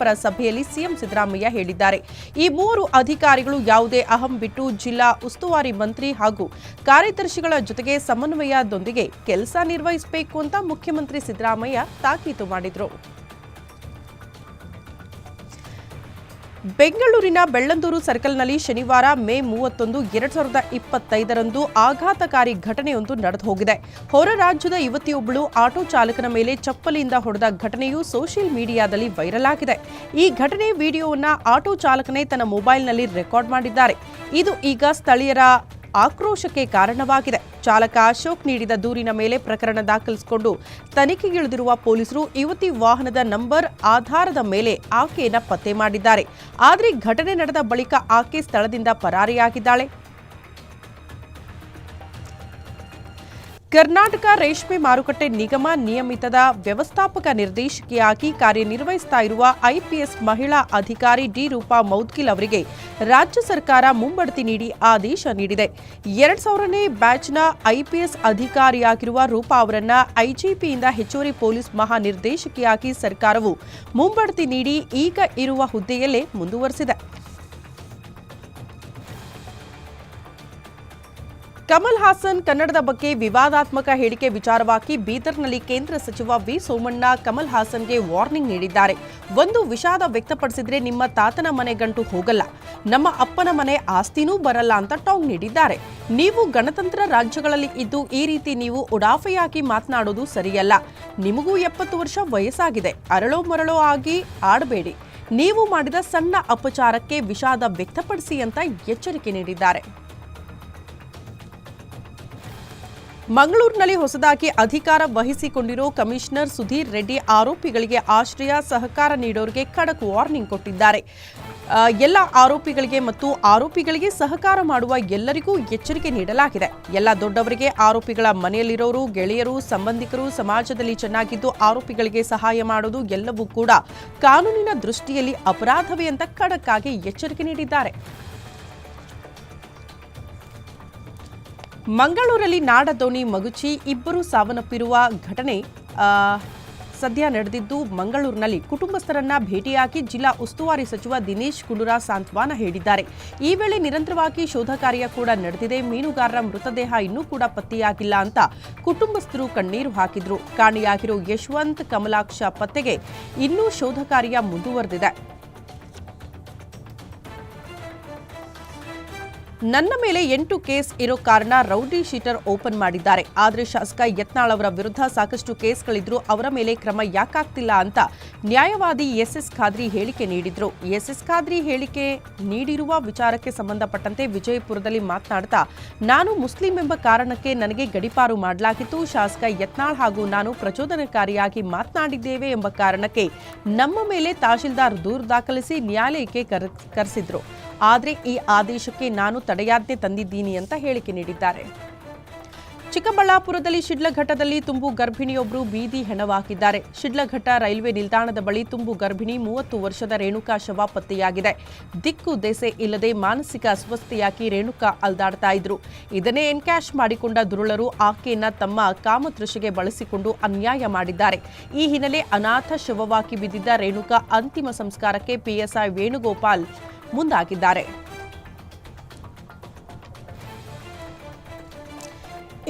ಪರ ಸಭೆಯಲ್ಲಿ ಸಿಎಂ ಸಿದ್ದರಾಮಯ್ಯ ಹೇಳಿದ್ದಾರೆ. ಈ ಮೂರು ಅಧಿಕಾರಿಗಳು ಯಾವುದೇ ಅಹಂ ಬಿಟ್ಟು ಜಿಲ್ಲಾ ಉಸ್ತುವಾರಿ ಮಂತ್ರಿ ಹಾಗೂ ಕಾರ್ಯದರ್ಶಿಗಳ ಜೊತೆಗೆ ಸಮನ್ವಯದೊಂದಿಗೆ ಕೆಲಸ ನಿರ್ವಹಿಸಬೇಕು ಅಂತ ಮುಖ್ಯಮಂತ್ರಿ ಸಿದ್ದರಾಮಯ್ಯ ತಾಕೀತು ಮಾಡಿದರು. ಬೆಂಗಳೂರಿನ ಬೆಳ್ಳಂದೂರು ಸರ್ಕಲ್ನಲ್ಲಿ ಶನಿವಾರ ಮೇ ಮೂವತ್ತೊಂದು, ಎರಡ್ ಸಾವಿರದ ಇಪ್ಪತ್ತೈದರಂದು ಆಘಾತಕಾರಿ ಘಟನೆಯೊಂದು ನಡೆದು ಹೋಗಿದೆ. ಹೊರ ರಾಜ್ಯದ ಯುವತಿಯೊಬ್ಬಳು ಆಟೋ ಚಾಲಕನ ಮೇಲೆ ಚಪ್ಪಲಿಯಿಂದ ಹೊಡೆದ ಘಟನೆಯು ಸೋಷಿಯಲ್ ಮೀಡಿಯಾದಲ್ಲಿ ವೈರಲ್ ಆಗಿದೆ. ಈ ಘಟನೆ ವಿಡಿಯೋವನ್ನು ಆಟೋ ಚಾಲಕನೇ ತನ್ನ ಮೊಬೈಲ್ನಲ್ಲಿ ರೆಕಾರ್ಡ್ ಮಾಡಿದ್ದಾರೆ. ಇದು ಈಗ ಸ್ಥಳೀಯರ ಆಕ್ರೋಶಕ್ಕೆ ಕಾರಣವಾಗಿದೆ. ಚಾಲಕ ಅಶೋಕ್ ನೀಡಿದ ದೂರಿನ ಮೇಲೆ ಪ್ರಕರಣ ದಾಖಲಿಸಿಕೊಂಡು ತನಿಖೆಗಿಳಿದಿರುವ ಪೊಲೀಸರು ಯುವತಿ ವಾಹನದ ನಂಬರ್, ಆಧಾರದ ಮೇಲೆ ಆಕೆಯನ್ನ ಪತ್ತೆ ಮಾಡಿದ್ದಾರೆ. ಆದರೆ ಘಟನೆ ನಡೆದ ಬಳಿಕ ಆಕೆ ಸ್ಥಳದಿಂದ ಪರಾರಿಯಾಗಿದ್ದಾಳೆ. ಕರ್ನಾಟಕ ರೇಷ್ಮೆ ಮಾರುಕಟ್ಟೆ ನಿಗಮ ನಿಯಮಿತದ ವ್ಯವಸ್ಥಾಪಕ ನಿರ್ದೇಶಕಿಯಾಗಿ ಕಾರ್ಯನಿರ್ವಹಿಸ್ತಾ ಇರುವ ಐಪಿಎಸ್ ಮಹಿಳಾ ಅಧಿಕಾರಿ ಡಿ ರೂಪಾ ಮೌದ್ಗಿಲ್ ಅವರಿಗೆ ರಾಜ್ಯ ಸರ್ಕಾರ ಮುಂಬಡ್ತಿ ನೀಡಿ ಆದೇಶ ನೀಡಿದೆ. ಎರಡ್ ಸಾವಿರನೇ ಬ್ಯಾಚ್ನ ಐಪಿಎಸ್ ಅಧಿಕಾರಿಯಾಗಿರುವ ರೂಪಾ ಅವರನ್ನ ಐಜಿಪಿಯಿಂದ ಹೆಚ್ಚುವರಿ ಪೊಲೀಸ್ ಮಹಾನಿರ್ದೇಶಕಿಯಾಗಿ ಸರ್ಕಾರವು ಮುಂಬಡ್ತಿ ನೀಡಿ ಈಗ ಇರುವ ಹುದ್ದೆಯಲ್ಲೇ ಮುಂದುವರೆಸಿದೆ. ಕಮಲ್ ಹಾಸನ್ ಕನ್ನಡದ ಬಗ್ಗೆ ವಿವಾದಾತ್ಮಕ ಹೇಳಿಕೆ ವಿಚಾರವಾಗಿ ಬೀದರ್ನಲ್ಲಿ ಕೇಂದ್ರ ಸಚಿವ ವಿ ಸೋಮಣ್ಣ ಕಮಲ್ ಹಾಸನ್ಗೆ ವಾರ್ನಿಂಗ್ ನೀಡಿದ್ದಾರೆ. ಒಂದು ವಿಷಾದ ವ್ಯಕ್ತಪಡಿಸಿದ್ರೆ ನಿಮ್ಮ ತಾತನ ಮನೆ ಗಂಟು ಹೋಗಲ್ಲ. ನಮ್ಮ ಅಪ್ಪನ ಮನೆ ಆಸ್ತಿನೂ ಬರಲ್ಲ ಅಂತ ಟಾಂಗ್ ನೀಡಿದ್ದಾರೆ. ನೀವು ಗಣತಂತ್ರ ರಾಜ್ಯಗಳಲ್ಲಿ ಇದ್ದು ಈ ರೀತಿ ನೀವು ಉಡಾಫೆಯಾಗಿ ಮಾತನಾಡೋದು ಸರಿಯಲ್ಲ. ನಿಮಗೂ ಎಪ್ಪತ್ತು ವರ್ಷ ವಯಸ್ಸಾಗಿದೆ. ಅರಳೋ ಮರಳೋ ಆಗಿ ಆಡಬೇಡಿ. ನೀವು ಮಾಡಿದ ಸಣ್ಣ ಅಪಚಾರಕ್ಕೆ ವಿಷಾದ ವ್ಯಕ್ತಪಡಿಸಿ ಅಂತ ಎಚ್ಚರಿಕೆ ನೀಡಿದ್ದಾರೆ. ಮಂಗಳೂರಿನಲ್ಲಿ ಹೊಸದಾಗಿ ಅಧಿಕಾರ ವಹಿಸಿಕೊಂಡಿರೋ ಕಮಿಷನರ್ ಸುಧೀರ್ ರೆಡ್ಡಿ ಆರೋಪಿಗಳಿಗೆ ಆಶ್ರಯ ಸಹಕಾರ ನೀಡೋರಿಗೆ ಖಡಕ್ ವಾರ್ನಿಂಗ್ ಕೊಟ್ಟಿದ್ದಾರೆ. ಎಲ್ಲ ಆರೋಪಿಗಳಿಗೆ ಮತ್ತು ಆರೋಪಿಗಳಿಗೆ ಸಹಕಾರ ಮಾಡುವ ಎಲ್ಲರಿಗೂ ಎಚ್ಚರಿಕೆ ನೀಡಲಾಗಿದೆ. ಎಲ್ಲ ದೊಡ್ಡವರಿಗೆ ಆರೋಪಿಗಳ ಮನೆಯಲ್ಲಿರೋರು, ಗೆಳೆಯರು, ಸಂಬಂಧಿಕರು, ಸಮಾಜದಲ್ಲಿ ಚೆನ್ನಾಗಿದ್ದು ಆರೋಪಿಗಳಿಗೆ ಸಹಾಯ ಮಾಡೋದು ಎಲ್ಲವೂ ಕೂಡ ಕಾನೂನಿನ ದೃಷ್ಟಿಯಲ್ಲಿ ಅಪರಾಧವೇ ಅಂತ ಖಡಕ್ಕಾಗಿ ಎಚ್ಚರಿಕೆ ನೀಡಿದ್ದಾರೆ. ಮಂಗಳೂರಲ್ಲಿ ನಾಡದೋಣಿ ಮಗುಚಿ ಇಬ್ಬರು ಸಾವನ್ನಪ್ಪಿರುವ ಘಟನೆ ಸದ್ಯ ನಡೆದಿದ್ದು ಮಂಗಳೂರಿನಲ್ಲಿ ಕುಟುಂಬಸ್ಥರನ್ನ ಭೇಟಿಯಾಗಿ ಜಿಲ್ಲಾ ಉಸ್ತುವಾರಿ ಸಚಿವ ದಿನೇಶ್ ಗುಂಡೂರಾವ್ ಸಾಂತ್ವನ ಹೇಳಿದ್ದಾರೆ. ಈ ವೇಳೆ ನಿರಂತರವಾಗಿ ಶೋಧ ಕಾರ್ಯ ಕೂಡ ನಡೆದಿದೆ. ಮೀನುಗಾರರ ಮೃತದೇಹ ಇನ್ನೂ ಕೂಡ ಪತ್ತೆಯಾಗಿಲ್ಲ ಅಂತ ಕುಟುಂಬಸ್ಥರು ಕಣ್ಣೀರು ಹಾಕಿದ್ರು. ಕಾಣೆಯಾಗಿರೋ ಯಶವಂತ್ ಕಮಲಾಕ್ಷ ಪತ್ತೆಗೆ ಇನ್ನೂ ಶೋಧ ಕಾರ್ಯ ಮುಂದುವರೆದಿದೆ. ನನ್ನ ಮೇಲೆ ಎಂಟು ಕೇಸ್ ಇರೋ ಕಾರಣ ರೌಡಿ ಶೀಟರ್ ಓಪನ್ ಮಾಡಿದ್ದಾರೆ. ಆದರೆ ಶಾಸಕ ಯತ್ನಾಳ್ ಅವರ ವಿರುದ್ಧ ಸಾಕಷ್ಟು ಕೇಸ್ಗಳಿದ್ರು, ಅವರ ಮೇಲೆ ಕ್ರಮ ಯಾಕಾಗ್ತಿಲ್ಲ ಅಂತ ನ್ಯಾಯವಾದಿ ಎಸ್ ಎಸ್ ಖಾದ್ರಿ ಹೇಳಿಕೆ ನೀಡಿದ್ರು. ಎಸ್ ಎಸ್ ಖಾದ್ರಿ ಹೇಳಿಕೆ ನೀಡಿರುವ ವಿಚಾರಕ್ಕೆ ಸಂಬಂಧಪಟ್ಟಂತೆ ವಿಜಯಪುರದಲ್ಲಿ ಮಾತನಾಡ್ತಾ, ನಾನು ಮುಸ್ಲಿಂ ಎಂಬ ಕಾರಣಕ್ಕೆ ನನಗೆ ಗಡಿಪಾರು ಮಾಡಲಾಗಿತ್ತು. ಶಾಸಕ ಯತ್ನಾಳ್ ಹಾಗೂ ನಾನು ಪ್ರಚೋದನಕಾರಿಯಾಗಿ ಮಾತನಾಡಿದ್ದೇವೆ ಎಂಬ ಕಾರಣಕ್ಕೆ ನಮ್ಮ ಮೇಲೆ ತಹಶೀಲ್ದಾರ್ ದೂರು ದಾಖಲಿಸಿ ನ್ಯಾಯಾಲಯಕ್ಕೆ ಕರೆ, ಕರೆಸಿದ್ರು. ಆದರೆ ಈ ಆದೇಶಕ್ಕೆ ನಾನು ತಡೆಯಾಜ್ಞೆ ತಂದಿದ್ದೀನಿ ಅಂತ ಹೇಳಿಕೆ ನೀಡಿದ್ದಾರೆ. ಚಿಕ್ಕಬಳ್ಳಾಪುರದಲ್ಲಿ ಶಿಡ್ಲಘಟ್ಟದಲ್ಲಿ ತುಂಬು ಗರ್ಭಿಣಿಯೊಬ್ಬರು ಬೀದಿ ಹೆಣವಾಗಿದ್ದಾರೆ ಶಿಡ್ಲಘಟ್ಟ ರೈಲ್ವೆ ನಿಲ್ದಾಣದ ಬಳಿ ತುಂಬು ಗರ್ಭಿಣಿ ಮೂವತ್ತು ವರ್ಷದ ರೇಣುಕಾ ಶವ ಪತ್ತೆಯಾಗಿದೆ. ದಿಕ್ಕು ದೆಸೆ ಇಲ್ಲದೆ ಮಾನಸಿಕ ಅಸ್ವಸ್ಥೆಯಾಗಿ ರೇಣುಕಾ ಅಲ್ದಾಡ್ತಾ ಇದ್ರು. ಇದನ್ನೇ ಎನ್ಕ್ಯಾಶ್ ಮಾಡಿಕೊಂಡ ದುರುಳರು ಆಕೆಯನ್ನ ತಮ್ಮ ಕಾಮತೃಷಿಗೆ ಬಳಸಿಕೊಂಡು ಅನ್ಯಾಯ ಮಾಡಿದ್ದಾರೆ. ಈ ಹಿನ್ನೆಲೆ ಅನಾಥ ಶವವಾಗಿ ಬಿದ್ದಿದ್ದ ರೇಣುಕಾ ಅಂತಿಮ ಸಂಸ್ಕಾರಕ್ಕೆ ಪಿಎಸ್ಐ ವೇಣುಗೋಪಾಲ್ ಮುಂದಾಗಿದ್ದಾರೆ.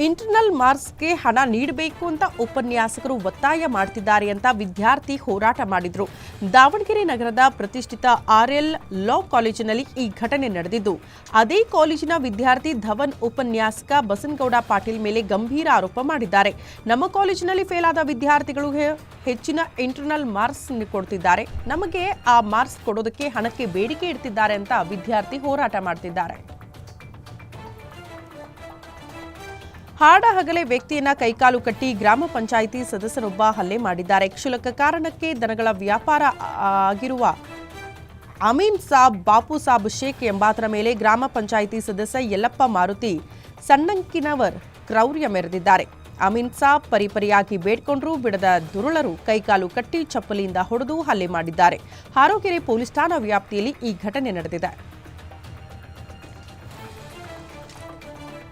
ಇಂಟರ್ನಲ್ ಮಾರ್ಕ್ಸ್ಗೆ ಹಣ ನೀಡಬೇಕು ಅಂತ ಉಪನ್ಯಾಸಕರು ಒತ್ತಾಯ ಮಾಡ್ತಿದ್ದಾರೆ ಅಂತ ವಿದ್ಯಾರ್ಥಿ ಹೋರಾಟ ಮಾಡಿದ್ರು. ದಾವಣಗೆರೆ ನಗರದ ಪ್ರತಿಷ್ಠಿತ ಆರ್ಎಲ್ ಲಾ ಕಾಲೇಜಿನಲ್ಲಿ ಈ ಘಟನೆ ನಡೆದಿದ್ದು, ಅದೇ ಕಾಲೇಜಿನ ವಿದ್ಯಾರ್ಥಿ ಧವನ್ ಉಪನ್ಯಾಸಕ ಬಸನಗೌಡ ಪಾಟೀಲ್ ಮೇಲೆ ಗಂಭೀರ ಆರೋಪ ಮಾಡಿದ್ದಾರೆ. ನಮ್ಮ ಕಾಲೇಜಿನಲ್ಲಿ ಫೇಲ್ ಆದ ವಿದ್ಯಾರ್ಥಿಗಳು ಹೆಚ್ಚಿನ ಇಂಟರ್ನಲ್ ಮಾರ್ಕ್ಸ್ ಕೊಡ್ತಿದ್ದಾರೆ. ನಮಗೆ ಆ ಮಾರ್ಕ್ಸ್ ಕೊಡೋದಕ್ಕೆ ಹಣಕ್ಕೆ ಬೇಡಿಕೆ ಇಡ್ತಿದ್ದಾರೆ ಅಂತ ವಿದ್ಯಾರ್ಥಿ ಹೋರಾಟ ಮಾಡ್ತಿದ್ದಾರೆ. ಹಾಡ ಹಗಲೇ ವ್ಯಕ್ತಿಯನ್ನ ಕೈಕಾಲು ಕಟ್ಟಿ ಗ್ರಾಮ ಪಂಚಾಯಿತಿ ಸದಸ್ಯರೊಬ್ಬ ಹಲ್ಲೆ ಮಾಡಿದ್ದಾರೆ. ಕ್ಷುಲಕ ಕಾರಣಕ್ಕೆ ದನಗಳ ವ್ಯಾಪಾರ ಆಗಿರುವ ಅಮೀನ್ ಸಾಬ್, ಬಾಪು ಸಾಬ್, ಶೇಖ್ ಎಂಬಾತರ ಮೇಲೆ ಗ್ರಾಮ ಪಂಚಾಯಿತಿ ಸದಸ್ಯ ಯಲ್ಲಪ್ಪ ಮಾರುತಿ ಸಣ್ಣಂಕಿನವರ್ ಕ್ರೌರ್ಯ ಮೆರೆದಿದ್ದಾರೆ. ಅಮೀನ್ ಸಾಬ್ ಪರಿಪರಿಯಾಗಿ ಬೇಡ್ಕೊಂಡ್ರೂ ಬಿಡದ ದುರುಳರು ಕೈಕಾಲು ಕಟ್ಟಿ ಚಪ್ಪಲಿಯಿಂದ ಹೊಡೆದು ಹಲ್ಲೆ ಮಾಡಿದ್ದಾರೆ. ಹಾರೋಕೆರೆ ಪೊಲೀಸ್ ಠಾಣಾ ವ್ಯಾಪ್ತಿಯಲ್ಲಿ ಈ ಘಟನೆ ನಡೆದಿದೆ.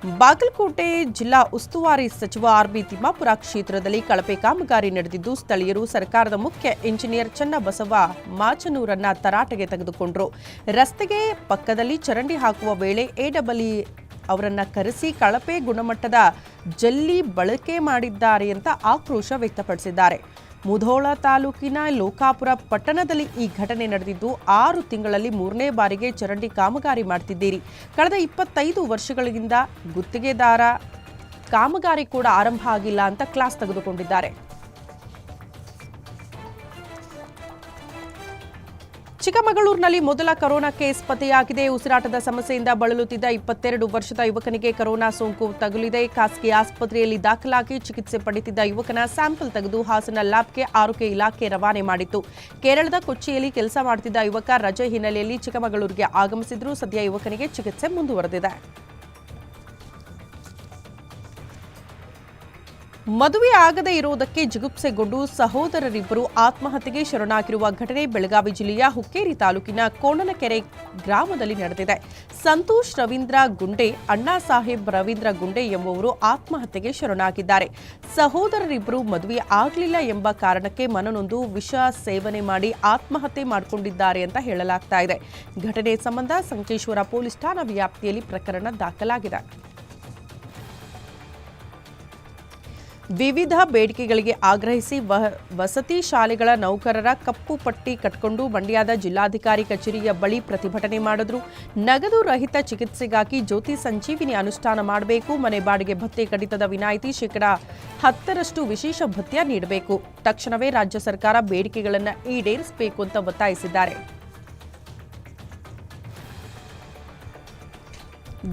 ಬಾಗಲಕೋಟೆ ಜಿಲ್ಲಾ ಉಸ್ತುವಾರಿ ಸಚಿವ ಆರ್ಬಿ ತಿಮ್ಮಾಪುರ ಕ್ಷೇತ್ರದಲ್ಲಿ ಕಳಪೆ ಕಾಮಗಾರಿ ನಡೆದಿದ್ದು ಸ್ಥಳೀಯರು ಸರ್ಕಾರದ ಮುಖ್ಯ ಇಂಜಿನಿಯರ್ ಚನ್ನಬಸವ ಮಾಚನೂರನ್ನ ತರಾಟೆಗೆ ತೆಗೆದುಕೊಂಡರು. ರಸ್ತೆಗೆ ಪಕ್ಕದಲ್ಲಿ ಚರಂಡಿ ಹಾಕುವ ವೇಳೆ ಎಡಬ್ಲ್ಯೂ ಅವರನ್ನ ಕರೆಸಿ ಕಳಪೆ ಗುಣಮಟ್ಟದ ಜಲ್ಲಿ ಬಳಕೆ ಮಾಡಿದ್ದಾರೆ ಅಂತ ಆಕ್ರೋಶ ವ್ಯಕ್ತಪಡಿಸಿದ್ದಾರೆ. ಮುಧೋಳ ತಾಲೂಕಿನ ಲೋಕಾಪುರ ಪಟ್ಟಣದಲ್ಲಿ ಈ ಘಟನೆ ನಡೆದಿದ್ದು, ಆರು ತಿಂಗಳಲ್ಲಿ ಮೂರನೇ ಬಾರಿಗೆ ಚರಂಡಿ ಕಾಮಗಾರಿ ಮಾಡ್ತಿದ್ದೀರಿ. ಕಳೆದ ಇಪ್ಪತ್ತೈದು ವರ್ಷಗಳಿಂದ ಗುತ್ತಿಗೆದಾರ ಕಾಮಗಾರಿ ಕೂಡ ಆರಂಭ ಆಗಿಲ್ಲ ಅಂತ ಕ್ಲಾಸ್ ತೆಗೆದುಕೊಂಡಿದ್ದಾರೆ. ಚಿಕ್ಕಮಗಳೂರಿನಲ್ಲಿ ಮೊದಲ ಕೊರೋನಾ ಕೇಸ್ ಪತ್ತೆಯಾಗಿದೆ. ಉಸಿರಾಟದ ಸಮಸ್ಯೆಯಿಂದ ಬಳಲುತ್ತಿದ್ದ ಇಪ್ಪತ್ತೆರಡು ವರ್ಷದ ಯುವಕನಿಗೆ ಕೊರೋನಾ ಸೋಂಕು ತಗುಲಿದೆ. ಖಾಸಗಿ ಆಸ್ಪತ್ರೆಯಲ್ಲಿ ದಾಖಲಾಗಿ ಚಿಕಿತ್ಸೆ ಪಡೆದಿದ್ದ ಯುವಕನ ಸ್ಯಾಂಪಲ್ ತೆಗೆದು ಹಾಸನ ಲ್ಯಾಬ್ಗೆ ಆರೋಗ್ಯ ಇಲಾಖೆ ರವಾನೆ ಮಾಡಿತ್ತು. ಕೇರಳದ ಕೊಚ್ಚಿಯಲ್ಲಿ ಕೆಲಸ ಮಾಡುತ್ತಿದ್ದ ಯುವಕ ರಜೆ ಹಿನ್ನೆಲೆಯಲ್ಲಿ ಚಿಕ್ಕಮಗಳೂರಿಗೆ ಆಗಮಿಸಿದ್ರು. ಸದ್ಯ ಯುವಕನಿಗೆ ಚಿಕಿತ್ಸೆ ಮುಂದುವರೆದಿದೆ. ಮದುವೆ ಆಗದೇ ಇರುವುದಕ್ಕೆ ಜಿಗುಪ್ಸೆಗೊಂಡು ಸಹೋದರರಿಬ್ಬರು ಆತ್ಮಹತ್ಯೆಗೆ ಶರಣಾಗಿರುವ ಘಟನೆ ಬೆಳಗಾವಿ ಜಿಲ್ಲೆಯ ಹುಕ್ಕೇರಿ ತಾಲೂಕಿನ ಕೋಣನಕೆರೆ ಗ್ರಾಮದಲ್ಲಿ ನಡೆದಿದೆ. ಸಂತೋಷ್ ರವೀಂದ್ರ ಗುಂಡೆ, ಅಣ್ಣಾ ಸಾಹೇಬ್ ರವೀಂದ್ರ ಗುಂಡೆ ಎಂಬುವರು ಆತ್ಮಹತ್ಯೆಗೆ ಶರಣಾಗಿದ್ದಾರೆ. ಸಹೋದರರಿಬ್ಬರು ಮದುವೆ ಆಗಲಿಲ್ಲ ಎಂಬ ಕಾರಣಕ್ಕೆ ಮನನೊಂದು ವಿಷ ಸೇವನೆ ಮಾಡಿ ಆತ್ಮಹತ್ಯೆ ಮಾಡಿಕೊಂಡಿದ್ದಾರೆ ಅಂತ ಹೇಳಲಾಗ್ತಾ ಇದೆ. ಘಟನೆ ಸಂಬಂಧ ಸಂಕೇಶ್ವರ ಪೊಲೀಸ್ ಠಾಣಾ ವ್ಯಾಪ್ತಿಯಲ್ಲಿ ಪ್ರಕರಣ ದಾಖಲಾಗಿದೆ. ವಿವಿಧ ಬೇಡಿಕೆಗಳಿಗೆ ಆಗ್ರಹಿಸಿ ವಸತಿ ಶಾಲೆಗಳ ನೌಕರರ ಕಪ್ಪು ಪಟ್ಟಿ ಕಟ್ಕೊಂಡು ಮಂಡ್ಯದ ಜಿಲ್ಲಾಧಿಕಾರಿ ಕಚೇರಿಯ ಬಳಿ ಪ್ರತಿಭಟನೆ ಮಾಡಿದ್ರು. ನಗದು ರಹಿತ ಚಿಕಿತ್ಸೆಗಾಗಿ ಜ್ಯೋತಿ ಸಂಜೀವಿನಿ ಅನುಷ್ಠಾನ ಮಾಡಬೇಕು. ಮನೆ ಬಾಡಿಗೆ ಭತ್ಯೆ ಕಡಿತದ ವಿನಾಯಿತಿ ಶೇಕಡಾ ಹತ್ತರಷ್ಟು ವಿಶೇಷ ಭತ್ಯ ನೀಡಬೇಕು. ತಕ್ಷಣವೇ ರಾಜ್ಯ ಸರ್ಕಾರ ಬೇಡಿಕೆಗಳನ್ನು ಈಡೇರಿಸಬೇಕು ಅಂತ ಒತ್ತಾಯಿಸಿದ್ದಾರೆ.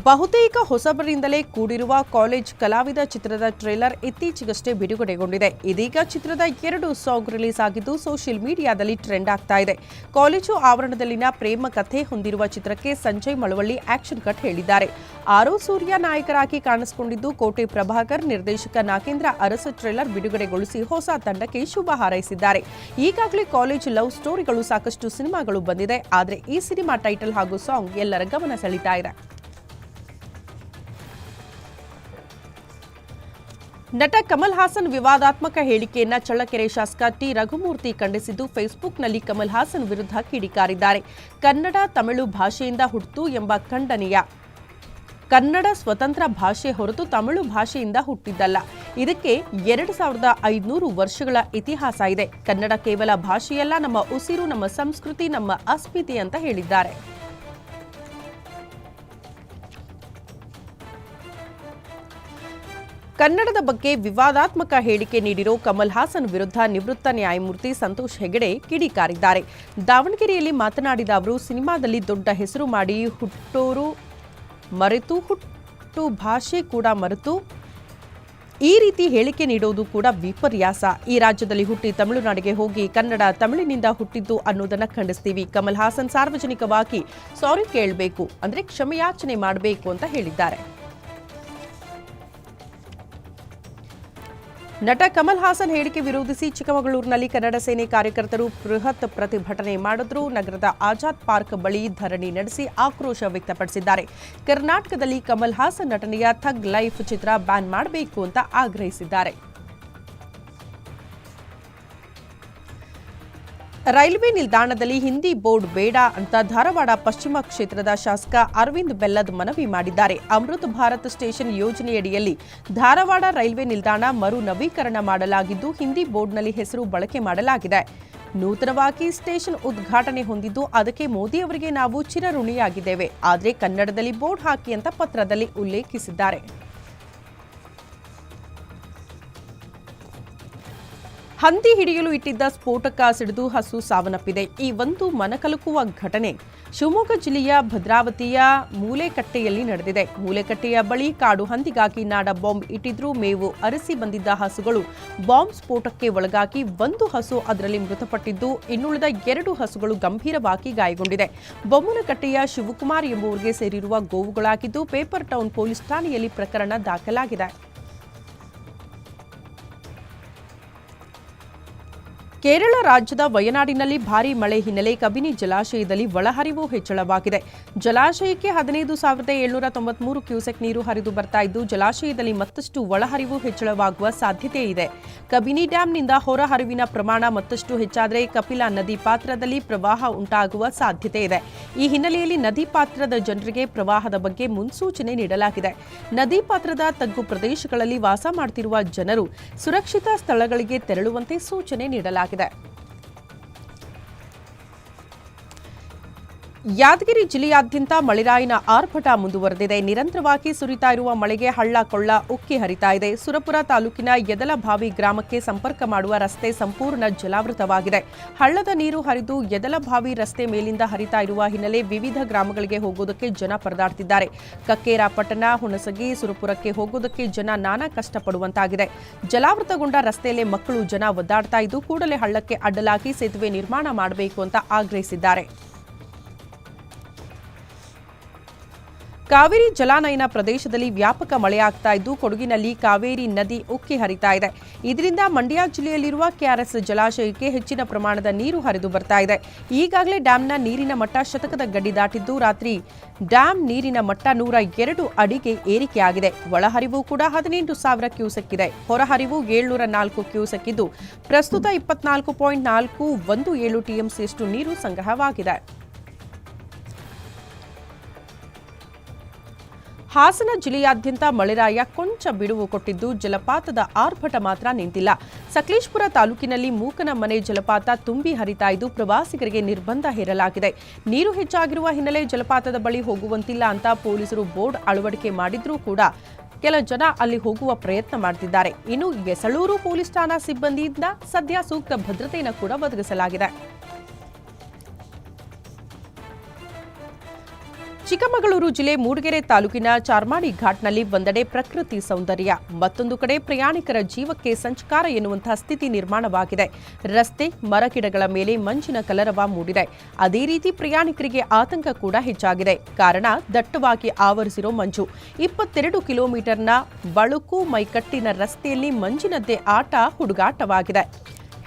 ಬಹುತೇಕ ಹೊಸಬರಿಂದಲೇ ಕೂಡಿರುವ ಕಾಲೇಜ್ ಕಲಾವಿದ ಚಿತ್ರದ ಟ್ರೇಲರ್ ಇತ್ತೀಚೆಗಷ್ಟೇ ಬಿಡುಗಡೆಗೊಂಡಿದೆ. ಇದೀಗ ಚಿತ್ರದ ಎರಡು ಸಾಂಗ್ ರಿಲೀಸ್ ಆಗಿದ್ದು ಸೋಷಿಯಲ್ ಮೀಡಿಯಾದಲ್ಲಿ ಟ್ರೆಂಡ್ ಆಗ್ತಾ ಇದೆ. ಕಾಲೇಜು ಆವರಣದಲ್ಲಿನ ಪ್ರೇಮ ಕಥೆ ಹೊಂದಿರುವ ಚಿತ್ರಕ್ಕೆ ಸಂಜಯ್ ಮಳವಳ್ಳಿ ಆಕ್ಷನ್ ಕಟ್ ಹೇಳಿದ್ದಾರೆ. ಆರೋ ಸೂರ್ಯ ನಾಯಕರಾಗಿ ಕಾಣಿಸಿಕೊಂಡಿದ್ದು ಕೋಟೆ ಪ್ರಭಾಕರ್, ನಿರ್ದೇಶಕ ನಾಗೇಂದ್ರ ಅರಸು ಟ್ರೇಲರ್ ಬಿಡುಗಡೆಗೊಳಿಸಿ ಹೊಸ ತಂಡಕ್ಕೆ ಶುಭ ಹಾರೈಸಿದ್ದಾರೆ. ಈಗಾಗಲೇ ಕಾಲೇಜ್ ಲವ್ ಸ್ಟೋರಿಗಳು ಸಾಕಷ್ಟು ಸಿನಿಮಾಗಳು ಬಂದಿದೆ. ಆದರೆ ಈ ಸಿನಿಮಾ ಟೈಟಲ್ ಹಾಗೂ ಸಾಂಗ್ ಎಲ್ಲರ ಗಮನ ಸೆಳೀತಾ ಇದೆ. ನಟ ಕಮಲ್ ಹಾಸನ್ ವಿವಾದಾತ್ಮಕ ಹೇಳಿಕೆಯನ್ನ ಚಳ್ಳಕೆರೆ ಶಾಸಕ ಟಿ ರಘುಮೂರ್ತಿ ಖಂಡಿಸಿದ್ದು ಫೇಸ್ಬುಕ್ನಲ್ಲಿ ಕಮಲ್ ಹಾಸನ್ ವಿರುದ್ಧ ಕಿಡಿಕಾರಿದ್ದಾರೆ. ಕನ್ನಡ ತಮಿಳು ಭಾಷೆಯಿಂದ ಹುಟ್ಟಿತು ಎಂಬ ಖಂಡನೀಯ. ಕನ್ನಡ ಸ್ವತಂತ್ರ ಭಾಷೆ ಹೊರತು ತಮಿಳು ಭಾಷೆಯಿಂದ ಹುಟ್ಟಿದ್ದಲ್ಲ. ಇದಕ್ಕೆ ಎರಡು ಸಾವಿರದ ಐದುನೂರು ವರ್ಷಗಳ ಇತಿಹಾಸ ಇದೆ. ಕನ್ನಡ ಕೇವಲ ಭಾಷೆಯಲ್ಲ, ನಮ್ಮ ಉಸಿರು, ನಮ್ಮ ಸಂಸ್ಕೃತಿ, ನಮ್ಮ ಅಸ್ಮಿತೆ ಅಂತ ಹೇಳಿದ್ದಾರೆ. ಕನ್ನಡದ ಬಗ್ಗೆ ವಿವಾದಾತ್ಮಕ ಹೇಳಿಕೆ ನೀಡಿರೋ ಕಮಲ್ ಹಾಸನ್ ವಿರುದ್ಧ ನಿವೃತ್ತ ನ್ಯಾಯಮೂರ್ತಿ ಸಂತೋಷ್ ಹೆಗಡೆ ಕಿಡಿಕಾರಿದ್ದಾರೆ. ದಾವಣಗೆರೆಯಲ್ಲಿ ಮಾತನಾಡಿದ ಅವರು, ಸಿನಿಮಾದಲ್ಲಿ ದೊಡ್ಡ ಹೆಸರು ಮಾಡಿ ಹುಟ್ಟೋರು ಮರೆತು, ಹುಟ್ಟು ಭಾಷೆ ಕೂಡ ಮರೆತು ಈ ರೀತಿ ಹೇಳಿಕೆ ನೀಡೋದು ಕೂಡ ವಿಪರ್ಯಾಸ. ಈ ರಾಜ್ಯದಲ್ಲಿ ಹುಟ್ಟಿ ತಮಿಳುನಾಡಿಗೆ ಹೋಗಿ ಕನ್ನಡ ತಮಿಳಿನಿಂದ ಹುಟ್ಟಿದ್ದು ಅನ್ನೋದನ್ನ ಖಂಡಿಸ್ತೀವಿ. ಕಮಲ್ ಹಾಸನ್ ಸಾರ್ವಜನಿಕವಾಗಿ ಸಾರಿ ಕೇಳಬೇಕು, ಅಂದ್ರೆ ಕ್ಷಮೆಯಾಚನೆ ಮಾಡಬೇಕು ಅಂತ ಹೇಳಿದ್ದಾರೆ. ನಟ ಕಮಲ್ ಹಾಸನ್ ಹೇಳಿಕೆ ವಿರೋಧಿಸಿ ಚಿಕ್ಕಮಗಳೂರಿನಲ್ಲಿ ಕನ್ನಡ ಸೇನೆ ಕಾರ್ಯಕರ್ತರು ಬೃಹತ್ ಪ್ರತಿಭಟನೆ ಮಾಡಿದ್ರು. ನಗರದ ಆಜಾದ್ ಪಾರ್ಕ್ ಬಳಿ ಧರಣಿ ನಡೆಸಿ ಆಕ್ರೋಶ ವ್ಯಕ್ತಪಡಿಸಿದ್ದಾರೆ. ಕರ್ನಾಟಕದಲ್ಲಿ ಕಮಲ್ ಹಾಸನ್ ನಟನೆಯ ಥಗ್ ಲೈಫ್ ಚಿತ್ರ ಬ್ಯಾನ್ ಮಾಡಬೇಕು ಅಂತ ಆಗ್ರಹಿಸಿದ್ದಾರೆ. ರೈಲ್ವೆ ನಿಲ್ದಾಣದಲ್ಲಿ ಹಿಂದಿ ಬೋರ್ಡ್ ಬೇಡ ಅಂತ ಧಾರವಾಡ ಪಶ್ಚಿಮ ಕ್ಷೇತ್ರದ ಶಾಸಕ ಅರವಿಂದ್ ಬೆಲ್ಲದ್ ಮನವಿ ಮಾಡಿದ್ದಾರೆ. ಅಮೃತ್ ಭಾರತ್ ಸ್ಟೇಷನ್ ಯೋಜನೆಯಡಿಯಲ್ಲಿ ಧಾರವಾಡ ರೈಲ್ವೆ ನಿಲ್ದಾಣ ಮರು ನವೀಕರಣ ಮಾಡಲಾಗಿದ್ದು, ಹಿಂದಿ ಬೋರ್ಡ್ನಲ್ಲಿ ಹೆಸರು ಬಳಕೆ ಮಾಡಲಾಗಿದೆ. ನೂತನವಾಗಿ ಸ್ಟೇಷನ್ ಉದ್ಘಾಟನೆ ಹೊಂದಿದ್ದು, ಅದಕ್ಕೆ ಮೋದಿ ಅವರಿಗೆ ನಾವು ಚಿರಋಣಿಯಾಗಿದ್ದೇವೆ. ಆದರೆ ಕನ್ನಡದಲ್ಲಿ ಬೋರ್ಡ್ ಹಾಕಿ ಅಂತ ಪತ್ರದಲ್ಲಿ ಉಲ್ಲೇಖಿಸಿದ್ದಾರೆ. ಹಂದಿ ಹಿಡಿಯಲು ಇಟ್ಟಿದ್ದ ಸ್ಫೋಟಕ ಸಿಡಿದು ಹಸು ಸಾವನ್ನಪ್ಪಿದೆ. ಈ ಒಂದು ಮನಕಲುಕುವ ಘಟನೆ ಶಿವಮೊಗ್ಗ ಜಿಲ್ಲೆಯ ಭದ್ರಾವತಿಯ ಮೂಲೆಕಟ್ಟೆಯಲ್ಲಿ ನಡೆದಿದೆ. ಮೂಲೆಕಟ್ಟೆಯ ಬಳಿ ಕಾಡು ಹಂದಿಗಾಗಿ ನಾಡ ಬಾಂಬ್ ಇಟ್ಟಿದ್ರೂ ಮೇವು ಅರಸಿ ಬಂದಿದ್ದ ಹಸುಗಳು ಬಾಂಬ್ ಸ್ಫೋಟಕ್ಕೆ ಒಳಗಾಗಿ ಒಂದು ಹಸು ಅದರಲ್ಲಿ ಮೃತಪಟ್ಟಿದ್ದು, ಇನ್ನುಳಿದ ಎರಡು ಹಸುಗಳು ಗಂಭೀರವಾಗಿ ಗಾಯಗೊಂಡಿದೆ. ಬೊಮ್ಮನಕಟ್ಟೆಯ ಶಿವಕುಮಾರ್ ಎಂಬುವರಿಗೆ ಸೇರಿರುವ ಗೋವುಗಳಾಗಿದ್ದು, ಪೇಪರ್ ಟೌನ್ ಪೊಲೀಸ್ ಠಾಣೆಯಲ್ಲಿ ಪ್ರಕರಣ ದಾಖಲಾಗಿದೆ. ಕೇರಳ ರಾಜ್ಯದ ವಯನಾಡಿನಲ್ಲಿ ಭಾರೀ ಮಳೆ ಹಿನ್ನೆಲೆ ಕಬಿನಿ ಜಲಾಶಯದಲ್ಲಿ ಒಳಹರಿವು ಹೆಚ್ಚಳವಾಗಿದೆ. ಜಲಾಶಯಕ್ಕೆ ಹದಿನೈದು ಸಾವಿರದ ಏಳ್ನೂರ ತೊಂಬತ್ಮೂರು ಕ್ಯೂಸೆಕ್ ನೀರು ಹರಿದು ಬರ್ತಾ ಇದ್ದು, ಜಲಾಶಯದಲ್ಲಿ ಮತ್ತಷ್ಟು ಒಳಹರಿವು ಹೆಚ್ಚಳವಾಗುವ ಸಾಧ್ಯತೆ ಇದೆ. ಕಬಿನಿ ಡ್ಯಾಂನಿಂದ ಹೊರಹರಿವಿನ ಪ್ರಮಾಣ ಮತ್ತಷ್ಟು ಹೆಚ್ಚಾದರೆ ಕಪಿಲಾ ನದಿ ಪಾತ್ರದಲ್ಲಿ ಪ್ರವಾಹ ಉಂಟಾಗುವ ಸಾಧ್ಯತೆ ಇದೆ. ಈ ಹಿನ್ನೆಲೆಯಲ್ಲಿ ನದಿ ಪಾತ್ರದ ಜನರಿಗೆ ಪ್ರವಾಹದ ಬಗ್ಗೆ ಮುನ್ಸೂಚನೆ ನೀಡಲಾಗಿದೆ. ನದಿ ಪಾತ್ರದ ತಗ್ಗು ಪ್ರದೇಶಗಳಲ್ಲಿ ವಾಸ ಮಾಡುತ್ತಿರುವ ಜನರು ಸುರಕ್ಷಿತ ಸ್ಥಳಗಳಿಗೆ ತೆರಳುವಂತೆ ಸೂಚನೆ ನೀಡಲಾಗಿದೆ. Look at that. ಯಾದಗಿರಿ ಜಿಲ್ಲೆಯಾದ್ಯಂತ ಮಳೆರಾಯಿನ ಆರ್ಭಟ ಮುಂದುವರೆದಿದೆ. ನಿರಂತರವಾಗಿ ಸುರಿತಾ ಇರುವ ಮಳೆಗೆ ಹಳ್ಳ, ಕೊಳ್ಳ, ಉಕ್ಕಿ ಹರಿತಾ ಇದೆ. ಸುರಪುರ ತಾಲೂಕಿನ ಯದಲಭಾವಿ ಗ್ರಾಮಕ್ಕೆ ಸಂಪರ್ಕ ಮಾಡುವ ರಸ್ತೆ ಸಂಪೂರ್ಣ ಜಲಾವೃತವಾಗಿದೆ. ಹಳ್ಳದ ನೀರು ಹರಿದು ಯದಲಭಾವಿ ರಸ್ತೆ ಮೇಲಿಂದ ಹರಿತಾ ಇರುವ ಹಿನ್ನೆಲೆ ವಿವಿಧ ಗ್ರಾಮಗಳಿಗೆ ಹೋಗೋದಕ್ಕೆ ಜನ ಪರದಾಡ್ತಿದ್ದಾರೆ. ಕಕ್ಕೇರಾ, ಪಟ್ಟಣ, ಹುಣಸಗಿ, ಸುರಪುರಕ್ಕೆ ಹೋಗೋದಕ್ಕೆ ಜನ ನಾನಾ ಕಷ್ಟಪಡುವಂತಾಗಿದೆ. ಜಲಾವೃತಗೊಂಡ ರಸ್ತೆಯಲ್ಲೇ ಮಕ್ಕಳು ಜನ ಒದ್ದಾಡ್ತಾ ಇದ್ದು, ಕೂಡಲೇ ಹಳ್ಳಕ್ಕೆ ಅಡ್ಡಲಾಗಿ ಸೇತುವೆ ನಿರ್ಮಾಣ ಮಾಡಬೇಕು ಅಂತ ಆಗ್ರಹಿಸಿದ್ದಾರೆ. ಕಾವೇರಿ ಜಲಾನಯನ ಪ್ರದೇಶದಲ್ಲಿ ವ್ಯಾಪಕ ಮಳೆಯಾಗ್ತಾ ಇದ್ದು, ಕೊಡಗಿನಲ್ಲಿ ಕಾವೇರಿ ನದಿ ಉಕ್ಕಿ ಹರಿತಾ ಇದೆ. ಇದರಿಂದ ಮಂಡ್ಯ ಜಿಲ್ಲೆಯಲ್ಲಿರುವ ಕೆಆರ್ಎಸ್ ಜಲಾಶಯಕ್ಕೆ ಹೆಚ್ಚಿನ ಪ್ರಮಾಣದ ನೀರು ಹರಿದು ಬರ್ತಾ ಇದೆ. ಈಗಾಗಲೇ ಡ್ಯಾಂನ ನೀರಿನ ಮಟ್ಟ ಶತಕದ ಗಡಿ ದಾಟಿದ್ದು, ರಾತ್ರಿ ಡ್ಯಾಂ ನೀರಿನ ಮಟ್ಟ ನೂರ ಎರಡು ಅಡಿಗೆ ಏರಿಕೆಯಾಗಿದೆ. ಒಳಹರಿವು ಕೂಡ ಹದಿನೆಂಟು ಸಾವಿರ ಕ್ಯೂಸೆಕ್ ಇದೆ. ಹೊರಹರಿವು ಏಳ್ನೂರ ನಾಲ್ಕು ಕ್ಯೂಸೆಕ್ ಇದ್ದು, ಪ್ರಸ್ತುತ ಇಪ್ಪತ್ನಾಲ್ಕು ಪಾಯಿಂಟ್ ನಾಲ್ಕು ಒಂದು ಏಳು ಟಿಎಂಸಿಯಷ್ಟು ನೀರು ಸಂಗ್ರಹವಾಗಿದೆ. ಹಾಸನ ಜಿಲ್ಲೆಯಾದ್ಯಂತ ಮಳೆರಾಯ ಕೊಂಚ ಬಿಡುವು ಕೊಟ್ಟಿದ್ದು ಜಲಪಾತದ ಆರ್ಭಟ ಮಾತ್ರ ನಿಂತಿಲ್ಲ. ಸಕಲೇಶ್ಪುರ ತಾಲೂಕಿನಲ್ಲಿ ಮೂಕನ ಮನೆ ಜಲಪಾತ ತುಂಬಿ ಹರಿತಾ ಇದ್ದು ಪ್ರವಾಸಿಗರಿಗೆ ನಿರ್ಬಂಧ ಹೇರಲಾಗಿದೆ. ನೀರು ಹೆಚ್ಚಾಗಿರುವ ಹಿನ್ನೆಲೆ ಜಲಪಾತದ ಬಳಿ ಹೋಗುವಂತಿಲ್ಲ ಅಂತ ಪೊಲೀಸರು ಬೋರ್ಡ್ ಅಳವಡಿಕೆ ಮಾಡಿದ್ರೂ ಕೂಡ ಕೆಲ ಜನ ಅಲ್ಲಿ ಹೋಗುವ ಪ್ರಯತ್ನ ಮಾಡ್ತಿದ್ದಾರೆ. ಇನ್ನು ಎಸಳೂರು ಪೊಲೀಸ್ ಠಾಣಾ ಸಿಬ್ಬಂದಿಯಿಂದ ಸದ್ಯ ಸೂಕ್ತ ಭದ್ರತೆಯನ್ನು ಕೂಡ ಒದಗಿಸಲಾಗಿದೆ. ಚಿಕ್ಕಮಗಳೂರು ಜಿಲ್ಲೆ ಮೂಡಿಗೆರೆ ತಾಲೂಕಿನ ಚಾರ್ಮಾಡಿ ಘಾಟ್ನಲ್ಲಿ ಒಂದೆಡೆ ಪ್ರಕೃತಿ ಸೌಂದರ್ಯ. ಮತ್ತೊಂದು ಕಡೆ ಪ್ರಯಾಣಿಕರ ಜೀವಕ್ಕೆ ಸಂಚಕಾರ ಎನ್ನುವಂತಹ ಸ್ಥಿತಿ ನಿರ್ಮಾಣವಾಗಿದೆ. ರಸ್ತೆ, ಮರಗಿಡಗಳ ಮೇಲೆ ಮಂಜಿನ ಕಲರವ ಮೂಡಿದೆ. ಅದೇ ರೀತಿ ಪ್ರಯಾಣಿಕರಿಗೆ ಆತಂಕ ಕೂಡ ಹೆಚ್ಚಾಗಿದೆ. ಕಾರಣ, ದಟ್ಟವಾಗಿ ಆವರಿಸಿರೋ ಮಂಜು. ಇಪ್ಪತ್ತೆರಡು ಕಿಲೋಮೀಟರ್ನ ಬಳುಕು ಮೈಕಟ್ಟಿನ ರಸ್ತೆಯಲ್ಲಿ ಮಂಜಿನದ್ದೇ ಆಟ ಹುಡುಗಾಟವಾಗಿದೆ.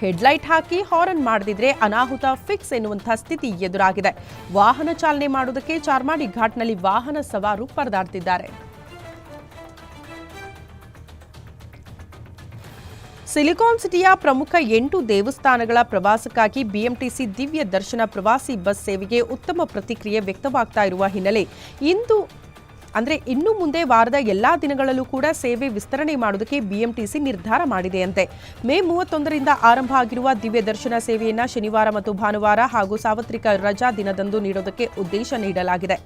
ಹೆಡ್ಲೈಟ್ ಹಾಕಿ ಹಾರನ್ ಮಾಡದಿದ್ರೆ ಅನಾಹುತ ಫಿಕ್ಸ್ ಎನ್ನುವಂತಹ ಸ್ಥಿತಿ ಎದುರಾಗಿದೆ. ವಾಹನ ಚಾಲನೆ ಮಾಡುವುದಕ್ಕೆ ಚಾರ್ಮಾಡಿ ಘಾಟ್ನಲ್ಲಿ ವಾಹನ ಸವಾರು ಪರದಾಡ್ತಿದ್ದಾರೆ. ಸಿಲಿಕಾನ್ ಸಿಟಿಯ ಪ್ರಮುಖ ಎಂಟು ದೇವಸ್ಥಾನಗಳ ಪ್ರವಾಸಕ್ಕಾಗಿ ಬಿಎಂಟಿಸಿ ದಿವ್ಯ ದರ್ಶನ ಪ್ರವಾಸಿ ಬಸ್ ಸೇವೆಗೆ ಉತ್ತಮ ಪ್ರತಿಕ್ರಿಯೆ ವ್ಯಕ್ತವಾಗ್ತಾ ಇರುವ ಹಿನ್ನೆಲೆ ಇಂದು ಅಂದ್ರೆ ಇನ್ನು ಮುಂದೆ ವಾರದ ಎಲ್ಲಾ ದಿನಗಳಲ್ಲೂ ಕೂಡ ಸೇವೆ ವಿಸ್ತರಣೆ ಮಾಡೋದಕ್ಕೆ ಬಿಎಂಟಿಸಿ ನಿರ್ಧಾರ ಮಾಡಿದೆಯಂತೆ. ಮೇ ಮೂವತ್ತೊಂದರಿಂದ ಆರಂಭ ಆಗಿರುವ ದಿವ್ಯ ದರ್ಶನ ಸೇವೆಯನ್ನ ಶನಿವಾರ ಮತ್ತು ಭಾನುವಾರ ಹಾಗೂ ಸಾರ್ವತ್ರಿಕ ರಜಾ ದಿನದಂದು ನೀಡೋದಕ್ಕೆ ಉದ್ದೇಶ ನೀಡಲಾಗಿದೆ.